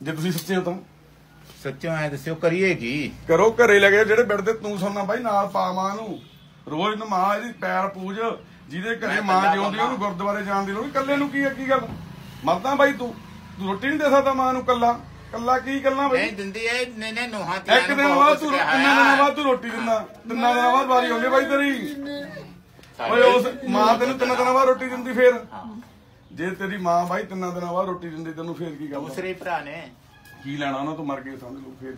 ਜੇ ਤੁਸੀਂ ਸੱਚੇ ਹੋ ਤਾਂ। ਸੱਚੋ ਐ ਦੱਸਿਓ ਕਰੀਏ ਕੀ? ਕਰੋ ਘਰੇ ਲੈ ਕੇ ਜਿਹੜੇ ਬੈੱਡ ਤੇ ਤੂੰ ਸੌਣਾ ਬਾਈ ਨਾਲ ਪਾ ਮਾਂ ਨੂੰ। ਰੋਜ਼ ਨੂੰ ਮਾਂ ਇਹਦੀ ਪੈਰ ਪੂਜ ਜਿਹਦੇ ਘਰੇ ਮੈਂ ਜਿਉਂਦੀ ਉਹਨੂੰ। ਗੁਰਦੁਆਰੇ ਜਾਣ ਦੀ ਲੋੜ। ਇਕੱਲੇ ਨੂੰ ਕੀ ਹੈ ਕੀ ਗੱਲ? ਮਰਦਾ ਬਾਈ ਤੂੰ। ਤੂੰ ਰੋਟੀ ਨਹੀਂ ਦੇ ਸਕਦਾ ਮਾਂ ਨੂੰ ਕੱਲਾ ਕੱਲਾ ਕੀ ਗੱਲਾਂ ਬਈ? ਨਹੀਂ ਦਿੰਦੀ ਐ ਨੇ ਨੇ ਨੋਹਾਂ ਇੱਕ ਦਿਨ ਬਾਅਦ ਤੂੰ ਤਿੰਨਾਂ ਦਿਨਾਂ ਬਾਅਦ ਤੂੰ ਰੋਟੀ ਦਿੰਦਾ। ਤਿੰਨਾਂ ਦਿਨਾਂ ਬਾਅਦ ਵਾਰੀ ਆਉਂਦੀ ਬਾਈ ਤੇਰੀ। ਓਏ ਉਸ ਮਾਂ ਤੈਨੂੰ ਤਿੰਨਾਂ ਦਿਨਾਂ ਬਾਅਦ ਰੋਟੀ ਦਿੰਦੀ ਫੇਰ? ਜੇ ਤੇਰੀ ਮਾਂ ਬਾਈ ਤਿੰਨਾਂ ਦਿਨਾਂ ਬਾਅਦ ਰੋਟੀ ਦਿੰਦੀ ਤੈਨੂੰ ਫੇਰ ਕੀ ਗੱਲ ਦੂਸਰੇ ਭਰਾ ਨੇ। ਕੀ ਲੈਣਾ ਉਹਨਾਂ ਤੋਂ ਮਰ ਗਏ ਸਮਝ ਲਓ ਫੇਰ।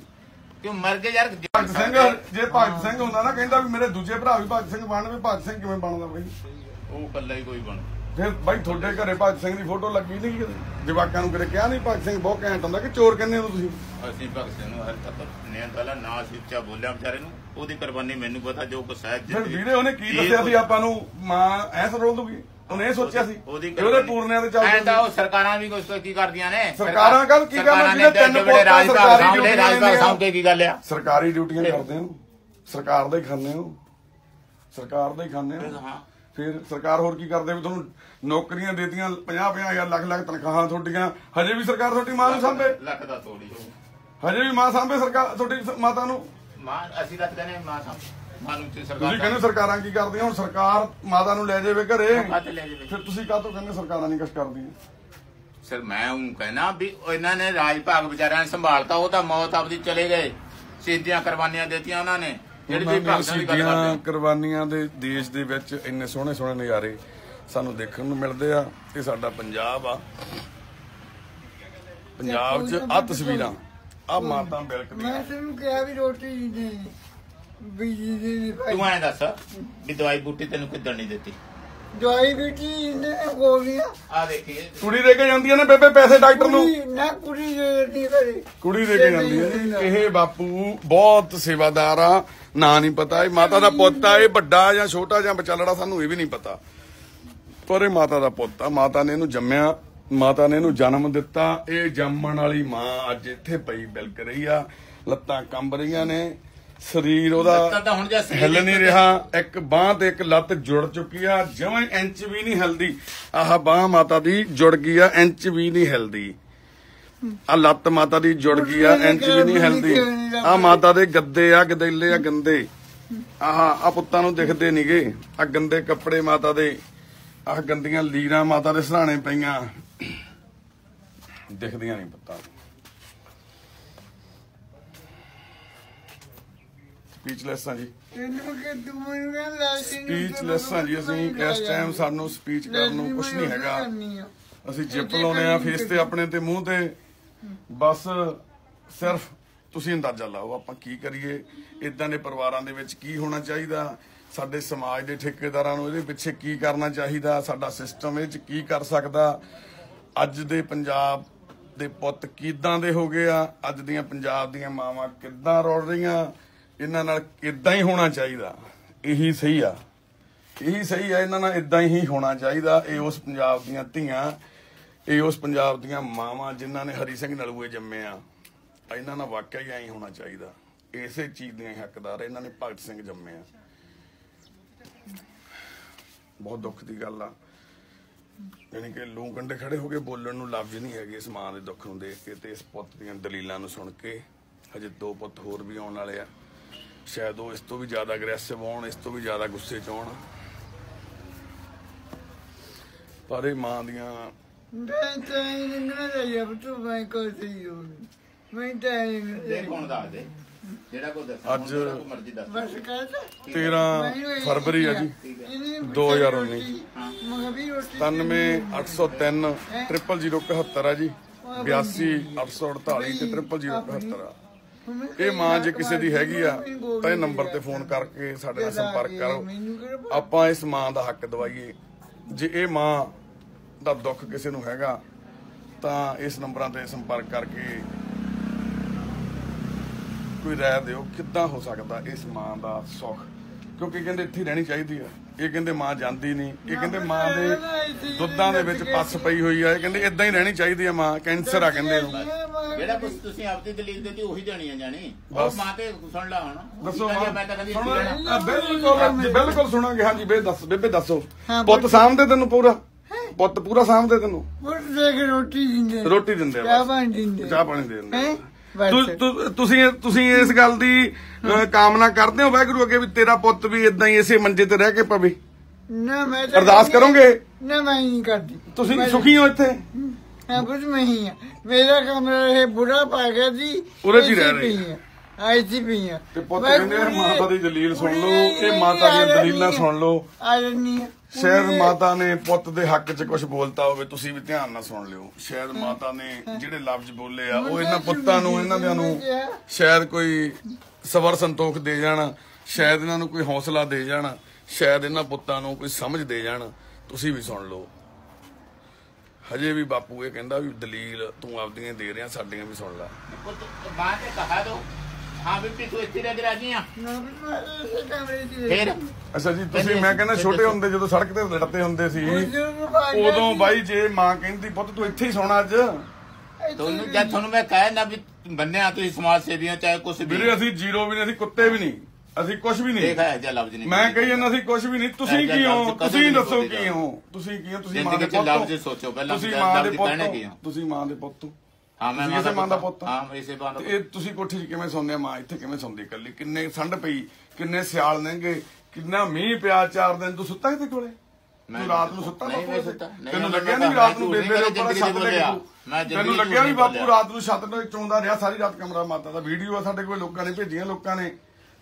ਕਿਉਂ ਮਰ ਗਏ ਯਾਰ? ਭਗਤ ਸਿੰਘ ਜੇ ਭਗਤ ਸਿੰਘ ਹੁੰਦਾ ਨਾ ਕਹਿੰਦਾ ਵੀ ਮੇਰੇ ਦੂਜੇ ਭਰਾ ਵੀ ਭਗਤ ਸਿੰਘ ਬਣਨ ਵੀ ਭਗਤ ਸਿੰਘ ਕਿਵੇਂ ਬਣਦਾ ਬਾਈ? ਉਹ ਕੱਲਾ ਹੀ ਕੋਈ ਬਣ ਫਿਰ ਬਾਈ ਤੁਹਾਡੇ ਘਰੇ ਭਗਤ ਸਿੰਘ ਦੀ ਫੋਟੋ ਲੱਗੀ ਨਹੀਂ ਕਦੇ? ਜਵਾਕਾਂ ਨੂੰ ਕਦੇ ਕਿਹਾ ਨਹੀਂ ਭਗਤ ਸਿੰਘ ਬਹੁਤ ਘੈਂਟ ਹੁੰਦਾ ਕਿ ਚੋਰ ਕਹਿੰਦੇ ਹੋ ਤੁਸੀਂ? ਅਸੀਂ ਭਗਤ ਸਿੰਘ ਨੂੰ ਹਰ ਤੱਕ ਨੇ ਵਾਲਾ ਨਾ ਸੀ ਉੱਚਾ ਬੋਲਿਆ ਵਿਚਾਰੇ ਨੂੰ। ਉਹਦੀ ਕੁਰਬਾਨੀ ਮੈਨੂੰ ਪਤਾ ਜੋ ਕੁਛ ਹੈ ਫਿਰ ਵੀਰੇ ਉਹਨੇ ਕੀ ਦੱਸਿਆ ਸੀ ਆਪਾਂ ਨੂੰ? ਮਾਂ ਐਸ ਰੋਲ ਦੂਗੀ ਉਹਨੇ ਇਹ ਸੋਚਿਆ ਸੀ ਉਹਦੀ ਪੂਰਨਿਆਂ ਤੇ ਚੱਲਦਾ ਸੀ ਉਹ ਸਰਕਾਰਾਂ ਵੀ ਕੁਛ ਕੀ ਕਰਦੀਆਂ ਨੇ? ਸਰਕਾਰਾਂ ਕੱਲ੍ਹ ਕੀ ਕਰਨਾ ਜਿਹਦੇ ਤਿੰਨ ਰਾਜ ਸਰਕਾਰੀ ਡਿਊਟੀਆਂ ਰਾਜ ਭਾਗ ਲੈਂਦੀਆਂ। ਸਾਹਮਣੇ ਕੀ ਗੱਲ ਆ? ਸਰਕਾਰੀ ਡਿਊਟੀਆਂ ਕਰਦੇ ਹੋ ਸਰਕਾਰ ਦਾ ਹੀ ਖਾਂਦੇ ਹੋ ਸਰਕਾਰ ਦਾ ਹੀ ਖਾਂਦੇ ਹੋ। ਫਿਰ ਸਰਕਾਰ ਹੋਰ ਕੀ ਕਰਦੇ? ਵੀ ਤੁਹਾਨੂੰ ਨੌਕਰੀਆਂ ਦੇਤੀਆਂ 50 50 ਹਜ਼ਾਰ ਲੱਖ ਲੱਖ ਤਨਖਾਹਾਂ ਤੁਹਾਡੀਆਂ। ਹਜੇ ਵੀ ਸਰਕਾਰ ਤੁਹਾਡੀ ਮਾਂ ਨੂੰ ਸਾਂਭੇ? ਲੱਖ ਦਾ ਤੋੜੀ। ਹੋ ਹਜੇ ਵੀ ਮਾਂ ਸਾਂਭੇ ਸਰਕਾਰ ਤੁਹਾਡੀ ਮਾਤਾ ਨੂੰ? ਮਾਂ ਅਸੀਂ ਤਾਂ ਕਹਿੰਦੇ ਮਾਂ ਸਾਂ ਮਾਂ ਨੂੰ ਤੇ ਤੁਸੀਂ ਸਰਕਾਰ ਕਹਿੰਦੇ ਸਰਕਾਰਾਂ ਕੀ ਕਰਦੀਆਂ? ਹੁਣ ਸਰਕਾਰ ਮਾਤਾ ਨੂੰ ਲੈ ਜਾਵੇ ਘਰੇ। ਕਾਹਤੇ ਲੈ ਜਾਵੇ? ਫਿਰ ਤੁਸੀਂ ਕਾਹਤੋਂ ਕਹਿੰਦੇ ਸਰਕਾਰਾਂ ਨਹੀਂ ਕੁਛ ਕਰਦੀਆਂ? ਸਰ ਮੈਂ ਉਹ ਕਹਿਣਾ ਵੀ ਇਹਨਾਂ ਨੇ ਰਾਜ ਭਾਗ ਵਿਚਾਰਿਆਂ ਨੇ ਸੰਭਾਲਤਾ ਉਹ ਤਾਂ ਮੌਤ ਆਪਦੀ ਚਲੇ ਗਏ। ਸਿੱਧੀਆਂ ਕੁਰਬਾਨੀਆਂ ਦਿੱਤੀਆਂ ਉਹਨਾਂ ਨੇ। ਜਿਹੜੀ ਦੀਆਂ ਭਗਤਾਂ ਦੀ ਗੱਲ ਕਰਦੇ ਕੁਰਬਾਨੀਆਂ ਦੇ ਦੇਸ਼ ਦੇ ਵਿੱਚ ਇੰਨੇ ਸੋਹਣੇ ਸੋਹਣੇ ਨਜ਼ਾਰੇ ਸਾਨੂੰ ਦੇਖਣ ਨੂੰ ਮਿਲਦੇ ਆ। ਇਹ ਸਾਡਾ ਪੰਜਾਬ ਆ। ਪੰਜਾਬ 'ਚ ਆ ਤਸਵੀਰਾਂ। ਆ ਮਾਤਾ ਬਿਲਕਦੀਆਂ ਮੈਂ ਤੈਨੂੰ ਕਿਹਾ ਵੀ ਰੋਟੀ ਨਹੀਂ ਬਿਜਲੀ ਦੀ। ਤੂੰ ਐਂ ਦੱਸ ਵੀ ਦਵਾਈ ਬੂਟੀ ਤੈਨੂੰ ਕਿੱਦਣ ਨਹੀਂ ਦਿੱਤੀ? ਦਵਾਈ ਬੀਟੀ ਇਹਨੇ ਗੋਲੀਆਂ ਆ। ਦੇਖੀਏ ਕੁੜੀ ਦੇ ਕੇ ਜਾਂਦੀਆਂ ਨੇ ਬੇਬੇ ਪੈਸੇ ਡਾਕਟਰ ਨੂੰ। ਨਾ ਕੁੜੀ ਦੇ ਨਹੀਂ ਕਰੇ ਕੁੜੀ ਦੇ ਕੇ ਜਾਂਦੀ ਹੈ ਇਹ ਬਾਪੂ ਬਹੁਤ ਸੇਵਾਦਾਰ ਆ। ਨਾਂ ਨਹੀਂ ਪਤਾ। ਇਹ ਮਾਤਾ ਦਾ ਪੁੱਤ ਆ ਇਹ ਵੱਡਾ ਜਾਂ ਛੋਟਾ ਜਾਂ ਵਿਚਾਲੜਾ ਸਾਨੂੰ ਇਹ ਵੀ ਨਹੀਂ ਪਤਾ। ਪਰ ਇਹ ਮਾਤਾ ਦਾ ਪੁੱਤ ਆ। ਮਾਤਾ ਨੇ ਇਹਨੂੰ ਜੰਮਿਆ। ਮਾਤਾ ਨੇ ਇਹਨੂੰ ਜਨਮ ਦਿੱਤਾ। ਇਹ ਜੰਮਣ ਵਾਲੀ ਮਾਂ ਅੱਜ ਇੱਥੇ ਪਈ ਬਿਲਕ ਰਹੀ ਆ। ਲੱਤਾਂ ਕੰਬ ਰਹੀਆਂ ਨੇ। ਸਰੀਰ ਉਹਦਾ ਹਿੱਲ ਨਹੀਂ ਰਿਹਾ। ਇੱਕ ਬਾਹ ਤੇ ਇੱਕ ਲੱਤ ਜੁੜ ਚੁੱਕੀ ਆ। ਹੀ ਇੰਚ ਵੀ ਨਹੀਂ ਹਿਲਦੀ। ਆਹ ਬਾਹ ਮਾਤਾ ਦੀ ਜੁੜ ਗਈ ਆ ਇੰਚ ਵੀ ਨਹੀਂ ਹਿਲਦੀ। ਆ ਲੱਤ ਮਾਤਾ ਦੀ ਜੁੜ ਗਈ ਆ ਇੰਚ ਵੀ ਨਹੀਂ ਹਿਲਦੀ। ਆ ਮਾਤਾ ਦੇ ਗੱਦੇ ਆ ਗਦੈਲੇ ਆ ਗੰਦੇ। ਆਹ ਆ ਪੁੱਤਾਂ ਨੂੰ ਦਿਖਦੇ ਨਹੀਂਗੇ ਆ ਗੰਦੇ ਕੱਪੜੇ ਮਾਤਾ ਦੇ। ਆਹ ਗੰਦੀਆਂ ਲੀਰਾਂ ਮਾਤਾ ਦੇ ਸਰਾਣੇ ਪਈਆਂ। ਦਿਖਦੀਆਂ ਨਹੀਂ ਪੁੱਤਾਂ। ਨੂੰ ਸਪੀਚਲੈਸ ਆ ਜੀ। ਤੈਨੂੰ ਕਿ ਤੂੰ ਮੈਨੂੰ ਕਹਿ ਲਾ ਸਪੀਚਲੈਸ ਆ ਜੀ ਅਸੀਂ ਇਸ ਟਾਈਮ ਸਾਨੂੰ ਸਪੀਚ ਕਰਨ ਨੂੰ ਕੁਝ ਨਹੀਂ ਹੈਗਾ। ਅਸੀਂ ਜਿੱਪ ਲਾਉਨੇ ਆ ਫੇਸ ਤੇ ਆਪਣੇ ਤੇ ਮੂੰਹ ਤੇ। ਬਸ ਸਿਰਫ ਤੁਸੀਂ ਅੰਦਾਜ਼ਾ ਲਾਓ ਆਪਾਂ ਕੀ ਕਰੀਏ। ਇਦਾਂ ਦੇ ਪਰਿਵਾਰਾਂ ਦੇ ਵਿੱਚ ਕੀ ਹੋਣਾ ਚਾਹੀਦਾ? ਸਾਡੇ ਸਮਾਜ ਦੇ ਠੇਕੇਦਾਰਾਂ ਨੂੰ ਇਹਦੇ ਪਿੱਛੇ ਕੀ ਕਰਨਾ ਚਾਹੀਦਾ? ਸਾਡਾ ਸਿਸਟਮ ਇਹ ਚ ਕੀ ਕਰ ਸਕਦਾ? ਅੱਜ ਦੇ ਪੰਜਾਬ ਦੇ ਪੁੱਤ ਕਿਦਾਂ ਦੇ ਹੋ ਗਏ ਆ? ਅੱਜ ਦੀਆਂ ਪੰਜਾਬ ਦੀਆਂ ਮਾਵਾਂ ਕਿੱਦਾਂ ਰੋੜ ਰਹੀਆਂ? ਇਹਨਾਂ ਨਾਲ ਇਦਾਂ ਹੀ ਹੋਣਾ ਚਾਹੀਦਾ? ਇਹੀ ਸਹੀ ਆ। ਇਹੀ ਸਹੀ ਹੈ ਇਹਨਾਂ ਨਾਲ ਇਦਾਂ ਹੀ ਹੋਣਾ ਚਾਹੀਦਾ। ਇਹ ਉਸ ਪੰਜਾਬ ਦੀਆਂ ਧੀਆਂ, ਇਹ ਉਸ ਪੰਜਾਬ ਦੀਆਂ ਮਾਵਾਂ ਜਿਨ੍ਹਾਂ ਨੇ ਹਰੀ ਸਿੰਘ ਨਲੂਏ ਜੰਮੇ ਆ। ਇਹਨਾਂ ਨਾਲ ਵਾਕਿਆ ਹੀ ਐਂ ਹੋਣਾ ਚਾਹੀਦਾ। ਇਸੇ ਚੀਜ਼ ਦੀਆਂ ਹੱਕਦਾਰ ਇਹਨਾਂ ਨੇ ਭਗਤ ਸਿੰਘ ਜੰਮੇ ਆ। ਬਹੁਤ ਦੁੱਖ ਦੀ ਗੱਲ ਆ। ਯਾਨੀ ਕਿ ਲੂ ਕੰਡੇ ਖੜੇ ਹੋ ਕੇ ਬੋਲਣ ਨੂੰ ਲਫ਼ਜ਼ ਨਹੀਂ ਹੈਗੇ ਇਸ ਮਾਂ ਦੇ ਦੁੱਖ ਨੂੰ ਦੇਖ ਕੇ ਤੇ ਇਸ ਪੁੱਤ ਦੀਆਂ ਦਲੀਲਾਂ ਨੂੰ ਸੁਣ ਕੇ। ਹਜੇ ਦੋ ਪੁੱਤ ਹੋਰ ਵੀ ਆਉਣ ਵਾਲੇ ਆ। ਸ਼ਾਇਦ ਉਹ ਇਸ ਤੋਂ ਵੀ ਜ਼ਿਆਦਾ ਅਗਰੈਸਿਵ ਹੋਣ ਇਸ ਤੋਂ ਵੀ ਜ਼ਿਆਦਾ ਗੁੱਸੇ 'ਚ ਹੋਣ। ਪਰ ਇਹ ਮਾਂ ਦੀਆਂ ਮੈਂ ਤਾਂ ਇਹ ਲੰਗਣਾ ਚਾਹੀਏ ਤੂੰ ਮੈਂ ਕੋਈ ਹੋ ਮੈਂ ਤਾਂ ਇਹ ਲੰਘਣਾ ਦੇਖ ਚਾਹੀਏ। ਹੁਣ ਦੱਸ ਦੇ। ਜਿਹੜਾ ਕੋਈ ਦੱਸ ਅੱਜ- ਜਿਹੜਾ ਕੋਈ ਮਰਜ਼ੀ ਦੱਸ ਬਸ ਕਹਤਾ 13 ਫਰਵਰੀ ਆ ਜੀ। 2019 ਮਗਬੀ ਰੋਟੀ 97803 00071 ਆ ਜੀ। 82 848 ਤੇ 00071 ਆ। ਇਹ ਮਾਂ ਜੇ ਕਿਸੇ ਦੀ ਹੈਗੀ ਆ ਤਾਂ ਇਹ ਨੰਬਰ ਤੇ ਫੋਨ ਕਰਕੇ ਸਾਡੇ ਨਾਲ ਸੰਪਰਕ ਕਰੋ। ਆਪਾਂ ਇਸ ਮਾਂ ਦਾ ਹੱਕ ਦਵਾਈਏ। ਜੇ ਇਹ ਮਾਂ ਦਾ ਦੁੱਖ ਕਿਸੇ ਨੂੰ ਹੈਗਾ ਤਾਂ ਇਸ ਨੰਬਰਾਂ ਤੇ ਸੰਪਰਕ ਕਰਕੇ ਕੋਈ ਰਾਏ ਦਿਓ ਕਿੱਦਾਂ ਹੋ ਸਕਦਾ ਇਸ ਮਾਂ ਦਾ ਸੁੱਖ? ਕਿਉਂਕਿ ਕਹਿੰਦੇ ਇੱਥੇ ਰਹਿਣੀ ਚਾਹੀਦੀ ਆ। ਇਹ ਕਹਿੰਦੇ ਮਾਂ ਜਾਂਦੀ ਨਹੀਂ। ਇਹ ਕਹਿੰਦੇ ਮਾਂ ਦੇ ਦੁੱਧਾਂ ਦੇ ਵਿੱਚ ਪੱਸ ਪਈ ਹੋਈ ਆ। ਇਹ ਕਹਿੰਦੇ ਇਦਾਂ ਹੀ ਰਹਿਣੀ ਚਾਹੀਦੀ ਆ ਮਾਂ ਕੈਂਸਰ ਆ ਕਹਿੰਦੇ ਇਹਨੂੰ ਜਿਹੜਾ ਕੁਝ ਤੁਸੀਂ ਆਪਦੀ ਦਲੀਲ ਦਿੱਤੀ ਉਹੀ ਦੇਣੀ ਆ ਜਾਣੀ। ਉਹ। ਮਾਂ ਤੇ ਸੁਣ ਲਾ ਹੁਣ। ਦੱਸੋ ਬਿਲਕੁਲ ਜੀ, ਬਿਲਕੁਲ ਸੁਣਾਂਗੇ। ਹਾਂਜੀ ਬੇ ਦੱਸ ਬੇਬੇ ਦੱਸੋ। ਪੁੱਤ ਸਾਹਮਣੇ ਤੈਨੂੰ ਪੂਰਾ? ਪੁੱਤ ਪੂਰਾ ਸਾਹਮਣੇ ਤੈਨੂੰ? ਉਹ ਦੇਖ ਰੋਟੀ ਦਿੰਦੇ। ਰੋਟੀ ਦਿੰਦੇ ਆ ਚਾਹ। ਪਾਣੀ ਦਿੰਦੇ। ਚਾਹ ਪਾਣੀ ਦੇ ਦਿੰਦੇ ਤੁਸੀਂ ਤੁਸੀਂ ਇਸ ਗੱਲ ਦੀ ਕਾਮਨਾ ਕਰਦੇ ਹੋ ਵਾਹਿਗੁਰੂ ਅੱਗੇ ਵੀ ਤੇਰਾ ਪੁੱਤ ਵੀ ਇਦਾਂ ਹੀ ਇਸੇ ਮੰਜੇ ਤੇ ਰਹਿ ਕੇ ਪਵੇ? ਨਾ ਮੈਂ ਅਰਦਾਸ ਕਰੋਗੇ? ਨਾ ਮੈਂ ਨਹੀਂ ਕਰਦੀ। ਤੁਸੀਂ ਸੁਖੀ ਹੋ ਇੱਥੇ? ਹਾਂ ਕੁਝ ਨਹੀਂ ਆ। ਮੇਰਾ ਕਮਰਾ ਇਹ ਬੁੜਾ ਪਾ ਗਿਆ ਉਹਦੇ 'ਚ ਹੀ ਰਹਿ ਰਹੇ। ਆਈ ਸੀ ਪਈਆਂ ਤੇ ਪੁੱਤ ਕਹਿੰਦੇ ਆ, ਮਾਤਾ ਦੀ ਦਲੀਲ ਸੁਣ ਲਓ ਇਹ ਮਾਤਾ ਦੀਆਂ ਦਲੀਲਾਂ ਸੁਣ ਲਓ। ਆ ਜੰਨੀ ਸ਼ਾਇਦ ਮਾਤਾ ਨੇ ਪੁੱਤ ਦੇ ਹੱਕ 'ਚ ਕੁਝ ਬੋਲਤਾ ਹੋਵੇ ਤੁਸੀਂ ਵੀ ਧਿਆਨ ਨਾਲ ਸੁਣ ਲਿਓ। ਸ਼ਾਇਦ ਮਾਤਾ ਨੇ ਜਿਹੜੇ ਲਫ਼ਜ਼ ਬੋਲੇ ਆ ਉਹ ਇਹਨਾਂ ਪੁੱਤਾਂ ਨੂੰ ਇਹਨਾਂ ਦਿਆਂ ਨੂੰ ਸ਼ਾਇਦ ਕੋਈ ਸਬਰ ਸੰਤੋਖ ਦੇ ਜਾਣ ਸ਼ਾਇਦ ਇਹਨਾਂ ਨੂੰ ਕੋਈ ਹੌਸਲਾ ਦੇ ਜਾਣ ਸ਼ਾਇਦ ਇਹਨਾਂ ਪੁੱਤਾਂ ਨੂੰ ਕੋਈ ਸਮਝ ਦੇ ਜਾਣ ਤੁਸੀਂ ਵੀ ਸੁਣ ਲਓ। ਹਜੇ ਵੀ ਬਾਪੂ ਇਹ ਕਹਿੰਦਾ ਵੀ ਦਲੀਲ ਤੂੰ ਆਪਦੀਆਂ ਦੇ ਰਿਹਾ ਸਾਡੀਆਂ ਵੀ ਸੁਣ ਲੈ। ਤੇ ਕਹਾ ਦੋ। ਹਾਂ ਬੀਬੀ ਤੂੰ ਇੱਥੇ ਰਹਿ ਰਾਜੀ ਆ? ਫੇਰ? ਅੱਛਾ ਜੀ ਤੁਸੀਂ ਮੈਂ ਕਹਿੰਦਾ ਛੋਟੇ ਹੁੰਦੇ ਜਦੋਂ ਸੜਕ ਤੇ ਲੜਦੇ ਹੁੰਦੇ ਸੀ। ਉਦੋਂ। ਬਾਈ ਜੇ ਮਾਂ ਕਹਿੰਦੀ ਪੁੱਤ ਤੂੰ ਇੱਥੇ ਹੀ ਸੌਣਾ ਅੱਜ। ਤੁਹਾਨੂੰ ਜਦ ਤੁਹਾਨੂੰ ਮੈਂ ਕਹਿ ਨਾ ਵੀ ਬੰਨਿਆ ਤੁਸੀਂ ਸਮਾਜ ਸੇਵੀਆਂ ਚਾਹੇ ਕੁਛ ਵੀ। ਵੀਰੇ ਅਸੀਂ ਜ਼ੀਰੋ ਵੀ ਨਹੀਂ ਅਸੀਂ ਕੁੱਤੇ ਵੀ ਨਹੀਂ ਅਸੀਂ ਕੁਝ ਵੀ ਨਹੀਂ। ਦੇਖ ਜਾਂ ਲਫ਼ਜ਼ ਨਹੀਂ ਮੈਂ ਕਹੀ ਜਾਂਦਾ ਅਸੀਂ ਕੁਝ ਵੀ ਨਹੀਂ। ਤੁਸੀਂ ਕੀ ਹੋ ਤੁਸੀਂ ਦੱਸੋ ਕੀ ਹੋ ਤੁਸੀਂ ਕੀ ਹੋ ਤੁਸੀਂ ਮਾਂ ਦੇ ਚ ਪੁੱਤ ਲਫ਼ਜ਼। ਸੋਚੋ ਪਹਿਲਾਂ, ਤੁਸੀਂ ਮਾਂ ਦੇ ਪੁੱਤ? ਤੁਸੀਂ ਮਾਂ ਦੇ ਪੁੱਤ ਹੋ। ਮੈਂ ਮਾਂ ਦਾ ਪੁੱਤ ਹਾਂ ਮੈਂ ਇਸੇ ਮਾਂ ਦਾ ਤੇ ਇਹ ਤੁਸੀਂ ਕੋਠੀ 'ਚ ਕਿਵੇਂ ਸੌਂਦੇ ਮਾਂ ਇੱਥੇ ਕਿਵੇਂ ਸੌਂਦੀ ਇਕੱਲੀ? ਕਿੰਨੇ ਠੰਡ ਪਈ ਕਿੰਨੇ ਸਿਆਲ ਲੰਘੇ ਕਿੰਨਾ ਮੀਂਹ ਪਿਆ ਚਾਰ ਦਿਨ। ਤੂੰ ਸੁੱਤਾ ਕਿਤੇ ਕੋਲੇ? ਤੂੰ ਰਾਤ ਨੂੰ ਸੁੱਤਾ। ਨਹੀਂ? ਸੁੱਤਾ। ਤੈਨੂੰ ਲੱਗਿਆ ਨਹੀਂ ਰਾਤ ਨੂੰ ਬੇਬੇ ਦੇ ਉੱਪਰ ਛੱਤ ਜ਼ਿੰਦਗੀ ਤੈਨੂੰ ਲੱਗਿਆ ਵੀ ਬਾਪੂ। ਰਾਤ ਨੂੰ ਛੱਤ ਤੇ ਚੌਂਦਾ ਰਿਹਾ ਸਾਰੀ ਰਾਤ ਕਮਰਾ। ਮਾਤਾ ਦਾ ਵੀਡੀਓ ਆ ਸਾਡੇ ਕੋਲ ਲੋਕਾਂ ਨੇ ਭੇਜੀਆਂ ਲੋਕਾਂ ਨੇ।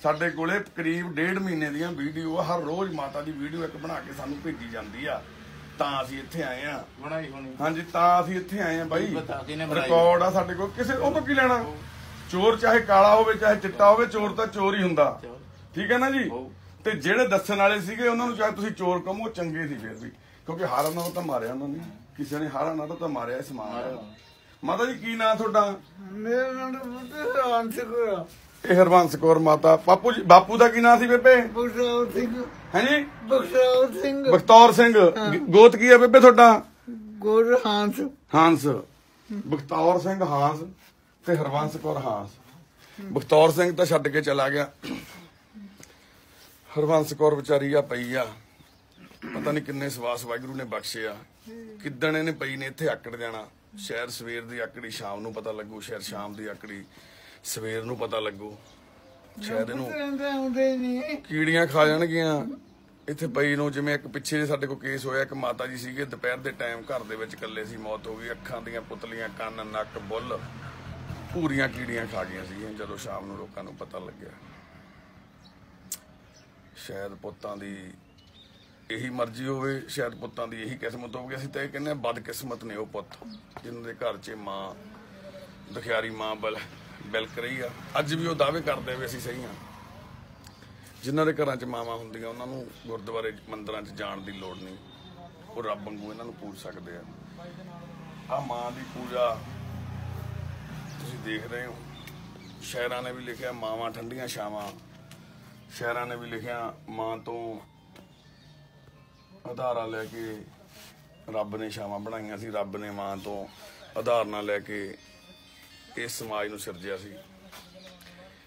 ਸਾਡੇ ਕੋਲੇ ਕਰੀਬ ਡੇਢ ਮਹੀਨੇ ਦੀਆਂ ਵੀਡੀਓ ਆ। ਹਰ ਰੋਜ਼ ਮਾਤਾ ਦੀ ਵੀਡੀਓ ਇੱਕ ਬਣਾ ਕੇ ਸਾਨੂੰ ਭੇਜੀ ਜਾਂਦੀ ਆ। ਤਾਂ ਅਸੀਂ ਇੱਥੇ ਆਏ ਆ ਬਣਾਈ ਹੋਣੀ। ਹਾਂਜੀ ਤਾਂ ਅਸੀਂ ਇੱਥੇ ਆਏ ਆ ਬਾਈ? ਰਿਕਾਰਡ ਆ ਸਾਡੇ ਕੋਲ। ਕਿਸੇ ਉਹ ਤੋਂ ਕੀ ਲੈਣਾ? ਚੋਰ ਚਾਹੇ ਕਾਲਾ ਹੋਵੇ ਚਾਹੇ ਚਿੱਟਾ ਹੋਵੇ ਚੋਰ ਤਾਂ ਚੋਰ ਹੀ ਹੁੰਦਾ। ਠੀਕ ਹੈ ਨਾ ਜੀ। ਤੇ ਜਿਹੜੇ ਦੱਸਣ ਵਾਲੇ ਸੀਗੇ ਉਹਨਾਂ ਨੂੰ ਚਾਹੇ ਤੁਸੀਂ ਚੋਰ ਕਹੋ ਚੰਗੇ ਸੀ ਫਿਰ ਵੀ। ਕਿਉਂਕਿ ਹਾਰਾਂ ਨਾਲ ਤਾਂ ਮਾਰਿਆ ਉਹਨਾਂ ਨੇ। ਕਿਸੇ ਨੇ ਹਾਰਾਂ ਨਾਲ ਤਾਂ ਮਾਰਿਆ ਇਸ ਮਾਰਿਆ। ਮਾਤਾ ਜੀ ਕੀ ਨਾਂ ਤੁਹਾਡਾ? ਮੇਰਾ ਨਾਮ ਰਾਂਸ ਕੋਰਾ ਇਹ ਹਰਵੰਸ ਕੌਰ ਮਾਤਾ। ਬਾਪੂ ਜੀ ਬਾਪੂ ਦਾ ਕੀ ਨਾਂ ਸੀ ਬੇਬੇ? ਬਖਸ਼ਾਉ ਸਿੰਘ। ਹਾਂਜੀ? ਬਖਸ਼ਾਉ ਸਿੰਘ। ਬਖਤੌਰ ਸਿੰਘ। ਗੋਤ ਕੀ ਹੈ ਬੇਬੇ ਤੁਹਾਡਾ? ਗੋਰ ਹਾਂਸ। ਹਾਂਸ। ਬਖਤੌਰ ਸਿੰਘ ਹਾਂਸ ਤੇ ਹਰਵੰਸ ਕੌਰ ਹਾਂਸ। ਬਖਤੌਰ ਸਿੰਘ ਤਾਂ ਛੱਡ ਕੇ ਚਲਾ ਗਿਆ। ਹਰਵੰਸ ਕੌਰ ਵਿਚਾਰੀ ਆ ਪਈ ਆ। ਪਤਾ ਨਹੀਂ ਕਿੰਨੇ ਸਵਾਸ ਵਾਹਿਗੁਰੂ ਨੇ ਬਖਸ਼ੇ ਆ। ਕਿੱਦਣ ਇਹਨੇ ਪਈ ਨੇ ਇੱਥੇ ਆਕੜ ਜਾਣਾ ਸ਼ਹਿਰ ਸਵੇਰ ਦੀ ਆਕੜੀ ਸ਼ਾਮ ਨੂੰ ਪਤਾ ਲੱਗੂ ਸ਼ਹਿਰ ਸ਼ਾਮ ਦੀ ਆਕੜੀ। ਸਵੇਰ ਨੂੰ ਪਤਾ ਲੱਗੂ। ਸ਼ਾਇਦ ਇਹਨੂੰ ਕੀੜੀਆਂ ਖਾ ਜਾਣਗੀਆਂ। ਇੱਥੇ ਪਈ ਨੂੰ ਜਿਵੇਂ ਇੱਕ ਪਿੱਛੇ ਜਿਹੇ ਸਾਡੇ ਕੋਲ ਕੇਸ ਹੋਇਆ ਇੱਕ ਮਾਤਾ ਜੀ ਸੀਗੇ ਦੁਪਹਿਰ ਦੇ ਟਾਈਮ ਘਰ ਦੇ ਵਿੱਚ ਇਕੱਲੇ ਸੀ ਮੌਤ ਹੋ ਗਈ। ਅੱਖਾਂ ਦੀਆਂ ਪੁਤਲੀਆਂ ਕੰਨ ਨੱਕ ਬੁੱਲ ਪੂਰੀਆਂ ਕੀੜੀਆਂ ਖਾ ਗਈਆਂ ਸੀਗੀਆਂ। ਜਦੋਂ ਸ਼ਾਮ ਨੂੰ ਲੋਕਾਂ ਨੂੰ ਪਤਾ ਲੱਗਿਆ। ਸ਼ਾਇਦ ਪੁੱਤਾਂ ਦੀ ਇਹੀ ਮਰਜ਼ੀ ਹੋਵੇ ਸ਼ਾਇਦ ਪੁੱਤਾਂ ਦੀ ਇਹੀ ਕਿਸਮਤ ਹੋਵੇ। ਅਸੀਂ ਤਾਂ ਇਹ ਕਹਿੰਦੇ ਬਦਕਿਸਮਤ ਨੇ ਉਹ ਪੁੱਤ ਜਿਨ੍ਹਾਂ ਦੇ ਘਰ 'ਚ ਮਾਂ ਦੁਖਿਆਰੀ ਮਾਂ ਬਲ ਬਿਲਕ ਰਹੀ ਆ। ਅੱਜ ਵੀ ਉਹ ਦਾਅਵੇ ਕਰਦੇ ਵੀ ਅਸੀਂ ਸਹੀ ਆ। ਜਿਨ੍ਹਾਂ ਦੇ ਘਰਾਂ 'ਚ ਮਾਵਾਂ ਹੁੰਦੀਆਂ, ਉਹਨਾਂ ਨੂੰ ਗੁਰਦੁਆਰੇ ਮੰਦਰਾਂ 'ਚ ਜਾਣ ਦੀ ਲੋੜ ਨਹੀਂ। ਉਹ ਰੱਬ ਵਾਂਗੂ ਇਹਨਾਂ ਨੂੰ ਪੂਜ ਸਕਦੇ ਆ। ਆ ਮਾਂ ਦੀ ਪੂਜਾ ਤੁਸੀਂ ਦੇਖ ਰਹੇ ਹੋ। ਸ਼ਾਇਰਾਂ ਨੇ ਵੀ ਲਿਖਿਆ ਮਾਵਾਂ ਠੰਡੀਆਂ ਛਾਵਾਂ। ਸ਼ਾਇਰਾਂ ਨੇ ਵੀ ਲਿਖਿਆ ਮਾਂ ਤੋਂ ਆਧਾਰਾ ਲੈ ਕੇ ਰੱਬ ਨੇ ਛਾਵਾਂ ਬਣਾਈਆਂ ਸੀ। ਰੱਬ ਨੇ ਮਾਂ ਤੋਂ ਆਧਾਰਨਾ ਲੈ ਕੇ ਇਸ ਸਮਾਜ ਨੂੰ ਸਿਰਜਿਆ ਸੀ।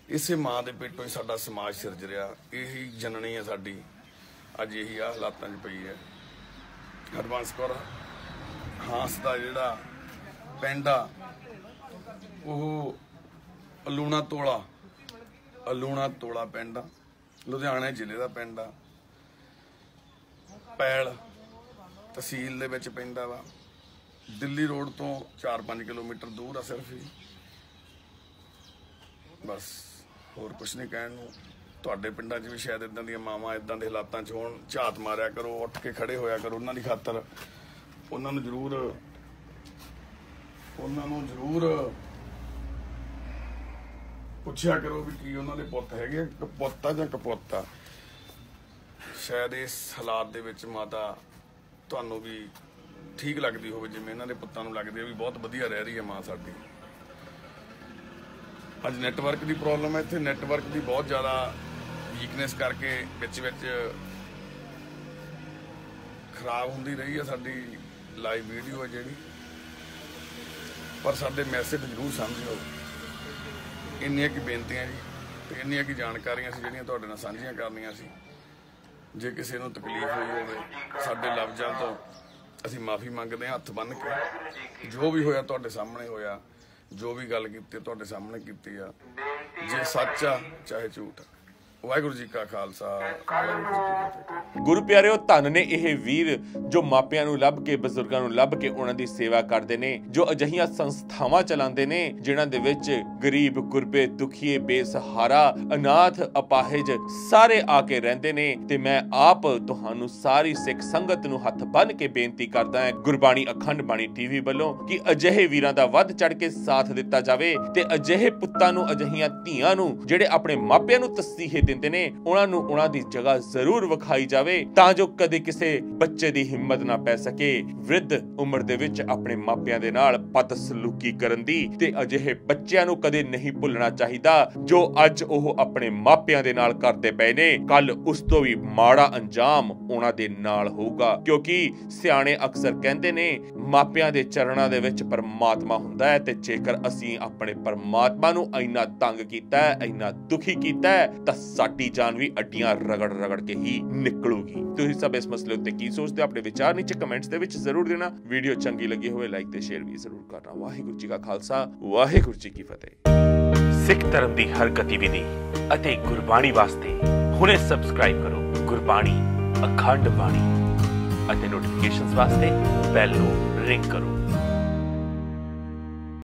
ਇਸੇ ਮਾਂ ਦੇ ਪੇਟੋਂ ਹੀ ਸਾਡਾ ਸਮਾਜ ਸਿਰਜ ਰਿਹਾ। ਇਹੀ ਜਨਨੀ ਹੈ ਸਾਡੀ। ਅੱਜ ਇਹੀ ਆ, ਹਾਲਾਤਾਂ 'ਚ ਪਈ ਹੈ। ਹਰਬੰਸ ਕੌਰ, ਹਾਂਸ ਦਾ ਜਿਹੜਾ ਪਿੰਡ ਆ, ਉਹ ਅਲੂਣਾ ਤੋਲਾ ਅਲੂਣਾ ਤੋਲਾ ਪਿੰਡ ਆ। ਲੁਧਿਆਣਾ ਜ਼ਿਲ੍ਹੇ ਦਾ ਪਿੰਡ ਆ। ਪੈਲ ਤਹਿਸੀਲ ਦੇ ਵਿੱਚ ਪੈਂਦਾ ਵਾ। ਦਿੱਲੀ ਰੋਡ ਤੋਂ 4-5 ਕਿਲੋਮੀਟਰ ਦੂਰ ਆ ਸਿਰਫ ਹੀ ਬਸ ਹੋਰ ਕੁਝ ਨਹੀਂ ਕਹਿਣ ਨੂੰ। ਤੁਹਾਡੇ ਪਿੰਡਾਂ 'ਚ ਵੀ ਸ਼ਾਇਦ ਇਦਾਂ ਦੀਆਂ ਮਾਵਾਂ ਇਦਾਂ ਦੇ ਹਾਲਾਤਾਂ 'ਚ ਹੋਣ ਝਾਤ ਮਾਰਿਆ ਕਰੋ ਉੱਠ ਕੇ ਖੜੇ ਹੋਇਆ ਕਰੋ ਉਹਨਾਂ ਦੀ ਖਾਤਰ। ਉਹਨਾਂ ਨੂੰ ਜ਼ਰੂਰ ਉਹਨਾਂ ਨੂੰ ਜ਼ਰੂਰ ਪੁੱਛਿਆ ਕਰੋ ਵੀ ਕੀ ਉਹਨਾਂ ਦੇ ਪੁੱਤ ਹੈਗੇ ਆ, ਕਪੁੱਤ ਜਾਂ ਕਪੋਤਾ। ਸ਼ਾਇਦ ਇਸ ਹਾਲਾਤ ਦੇ ਵਿੱਚ ਮਾਤਾ ਤੁਹਾਨੂੰ ਵੀ ਠੀਕ ਲੱਗਦੀ ਹੋਵੇ ਜਿਵੇਂ ਇਹਨਾਂ ਦੇ ਪੁੱਤਾਂ ਨੂੰ ਲੱਗਦੀ ਹੈ ਵੀ ਬਹੁਤ ਵਧੀਆ ਰਹਿ ਰਹੀ ਹੈ ਮਾਂ ਸਾਡੀ। ਅੱਜ ਨੈਟਵਰਕ ਦੀ ਪ੍ਰੋਬਲਮ ਹੈ, ਇੱਥੇ ਨੈਟਵਰਕ ਦੀ ਬਹੁਤ ਜ਼ਿਆਦਾ ਵੀਕਨੈਸ ਕਰਕੇ ਵਿੱਚ ਵਿੱਚ ਖਰਾਬ ਹੁੰਦੀ ਰਹੀ ਹੈ ਸਾਡੀ ਲਾਈਵ ਵੀਡੀਓ ਹੈ ਜਿਹੜੀ। ਪਰ ਸਾਡੇ ਮੈਸੇਜ ਜ਼ਰੂਰ ਸਮਝਿਓ। ਇੰਨੀਆਂ ਕੀ ਬੇਨਤੀਆਂ ਜੀ ਤੇ ਇੰਨੀਆਂ ਕੀ ਜਾਣਕਾਰੀਆਂ ਸੀ ਜਿਹੜੀਆਂ ਤੁਹਾਡੇ ਨਾਲ ਸਾਂਝੀਆਂ ਕਰਨੀਆਂ ਸੀ, ਜੇ ਕਿਸੇ ਨੂੰ ਤਕਲੀਫ ਹੋਈ ਹੋਵੇ, ਸਾਡੇ ਲਫ਼ਜ਼ਾਂ ਤੋਂ ਅਸੀਂ ਮਾਫੀ ਮੰਗਦੇ ਹਾਂ, ਹੱਥ ਬੰਨ੍ਹ ਕੇ। ਜੋ ਵੀ ਹੋਇਆ ਤੁਹਾਡੇ ਸਾਹਮਣੇ ਹੋਇਆ ਜੋ ਵੀ ਗੱਲ ਕੀਤੀ ਤੁਹਾਡੇ ਸਾਹਮਣੇ ਕੀਤੀ ਆ ਜੇ ਸੱਚ ਆ ਚਾਹੇ ਝੂਠ ਵਾਹਿਗੁਰੂ ਜੀ ਕਾ ਖਾਲਸਾ। ਗੁਰੂ ਪਿਆਰਿਓ, ਧੰਨ ਨੇ ਇਹ ਵੀਰ ਜੋ ਮਾਪਿਆਂ ਨੂੰ ਲੱਭ ਕੇ, ਬਜ਼ੁਰਗਾਂ ਨੂੰ ਲੱਭ ਕੇ ਉਹਨਾਂ ਦੀ ਸੇਵਾ ਕਰਦੇ ਨੇ, ਜੋ ਅਜਿਹੀਆਂ ਸੰਸਥਾਵਾਂ ਚਲਾਉਂਦੇ ਨੇ, ਜਿਨ੍ਹਾਂ ਦੇ ਵਿੱਚ ਗਰੀਬ, ਗੁਰਬੇ, ਦੁਖੀਏ, ਬੇਸਹਾਰਾ, ਅਨਾਥ, ਅਪਾਹਿਜ ਸਾਰੇ ਆ ਕੇ ਰਹਿੰਦੇ ਨੇ। ਤੇ ਮੈਂ ਆਪ ਤੁਹਾਨੂੰ ਸਾਰੀ ਸਿੱਖ ਸੰਗਤ ਨੂੰ ਹੱਥ ਬੰਨ ਕੇ ਬੇਨਤੀ ਕਰਦਾ ਹਾਂ, ਗੁਰਬਾਣੀ ਅਖੰਡ ਬਾਣੀ ਟੀਵੀ ਵੱਲੋਂ, ਕਿ ਅਜਿਹੇ ਵੀਰਾਂ ਦਾ ਵੱਧ ਚੜ ਕੇ ਸਾਥ ਦਿੱਤਾ ਜਾਵੇ ਤੇ ਅਜਿਹੇ ਪੁੱਤਾਂ ਨੂੰ, ਅਜਿਹੀਆਂ ਧੀਆਂ ਨੂੰ, ਜਿਹੜੇ ਆਪਣੇ ਮਾਪਿਆਂ ਨੂੰ ਤਸੀਹੇ ਦਿੰਦੇ ਨੇ, ਉਹਨਾਂ ਨੂੰ ਉਹਨਾਂ ਦੀ ਜਗ੍ਹਾ ਜ਼ਰੂਰ ਵਿਖਾਈ ਜਾਵੇ ਤਾਂ ਜੋ ਕਦੇ ਕਿਸੇ ਬੱਚੇ ਦੀ ਹਿੰਮਤ ਨਾ ਪੈ ਸਕੇ। ਵਿਰਧ ਉਮਰ ਦੇ ਵਿੱਚ ਆਪਣੇ ਮਾਪਿਆਂ ਦੇ ਨਾਲ ਬਦਸਲੂਕੀ ਕਰਨ ਦੀ ਤੇ ਅਜਿਹੇ ਬੱਚਿਆਂ ਨੂੰ ਕਦੇ ਨਹੀਂ ਭੁੱਲਣਾ ਚਾਹੀਦਾ, ਜੋ ਅੱਜ ਉਹ ਆਪਣੇ ਮਾਪਿਆਂ ਦੇ ਨਾਲ ਕਰਦੇ ਪਏ ਨੇ। ਕੱਲ ਉਸ ਤੋਂ ਵੀ ਮਾੜਾ ਅੰਜਾਮ ਉਹਨਾਂ ਦੇ ਨਾਲ ਹੋਊਗਾ, ਕਿਉਂਕਿ ਸਿਆਣੇ ਅਕਸਰ ਕਹਿੰਦੇ ਨੇ ਮਾਪਿਆਂ ਦੇ ਚਰਨਾਂ ਦੇ ਵਿੱਚ ਪਰਮਾਤਮਾ ਹੁੰਦਾ ਹੈ ਤੇ ਜੇਕਰ ਅਸੀਂ ਆਪਣੇ ਪਰਮਾਤਮਾ ਨੂੰ ਇੰਨਾ ਤੰਗ ਕੀਤਾ ਹੈ, ਇੰਨਾ ਦੁਖੀ ਕੀਤਾ ਹੈ, ਤਾਂ ਸਾਡੀ ਜਾਨ ਵੀ ਅੱਡੀਆਂ ਰਗੜ ਰਗੜ ਕੇ ਹੀ ਨਿਕਲੂਗੀ। ਤੁਸੀਂ ਸਭ ਇਸ ਮਸਲੇ ਉੱਤੇ ਕੀ ਸੋਚਦੇ ਹੋ? ਆਪਣੇ ਵਿਚਾਰ ਨੀਚੇ ਕਮੈਂਟਸ ਦੇ ਵਿੱਚ ਜ਼ਰੂਰ ਦੇਣਾ। ਵੀਡੀਓ ਚੰਗੀ ਲੱਗੀ ਹੋਵੇ, ਲਾਈਕ ਤੇ ਸ਼ੇਅਰ ਵੀ ਜ਼ਰੂਰ ਕਰਨਾ। ਵਾਹਿਗੁਰੂ ਜੀ ਕਾ ਖਾਲਸਾ, ਵਾਹਿਗੁਰੂ ਜੀ ਕੀ ਫਤਿਹ। ਸਿੱਖ ਧਰਮ ਦੀ ਹਰ ਗਤੀਵਿਧੀ ਅਤੇ ਗੁਰਬਾਣੀ ਵਾਸਤੇ ਹੁਣੇ ਸਬਸਕ੍ਰਾਈਬ ਕਰੋ ਗੁਰਬਾਣੀ, ਅਖੰਡ ਬਾਣੀ ਅਤੇ ਨੋਟੀਫਿਕੇਸ਼ਨਸ ਵਾਸਤੇ ਬੈਲ ਨੂੰ ਡਰਿੰਕ ਕਰੋ।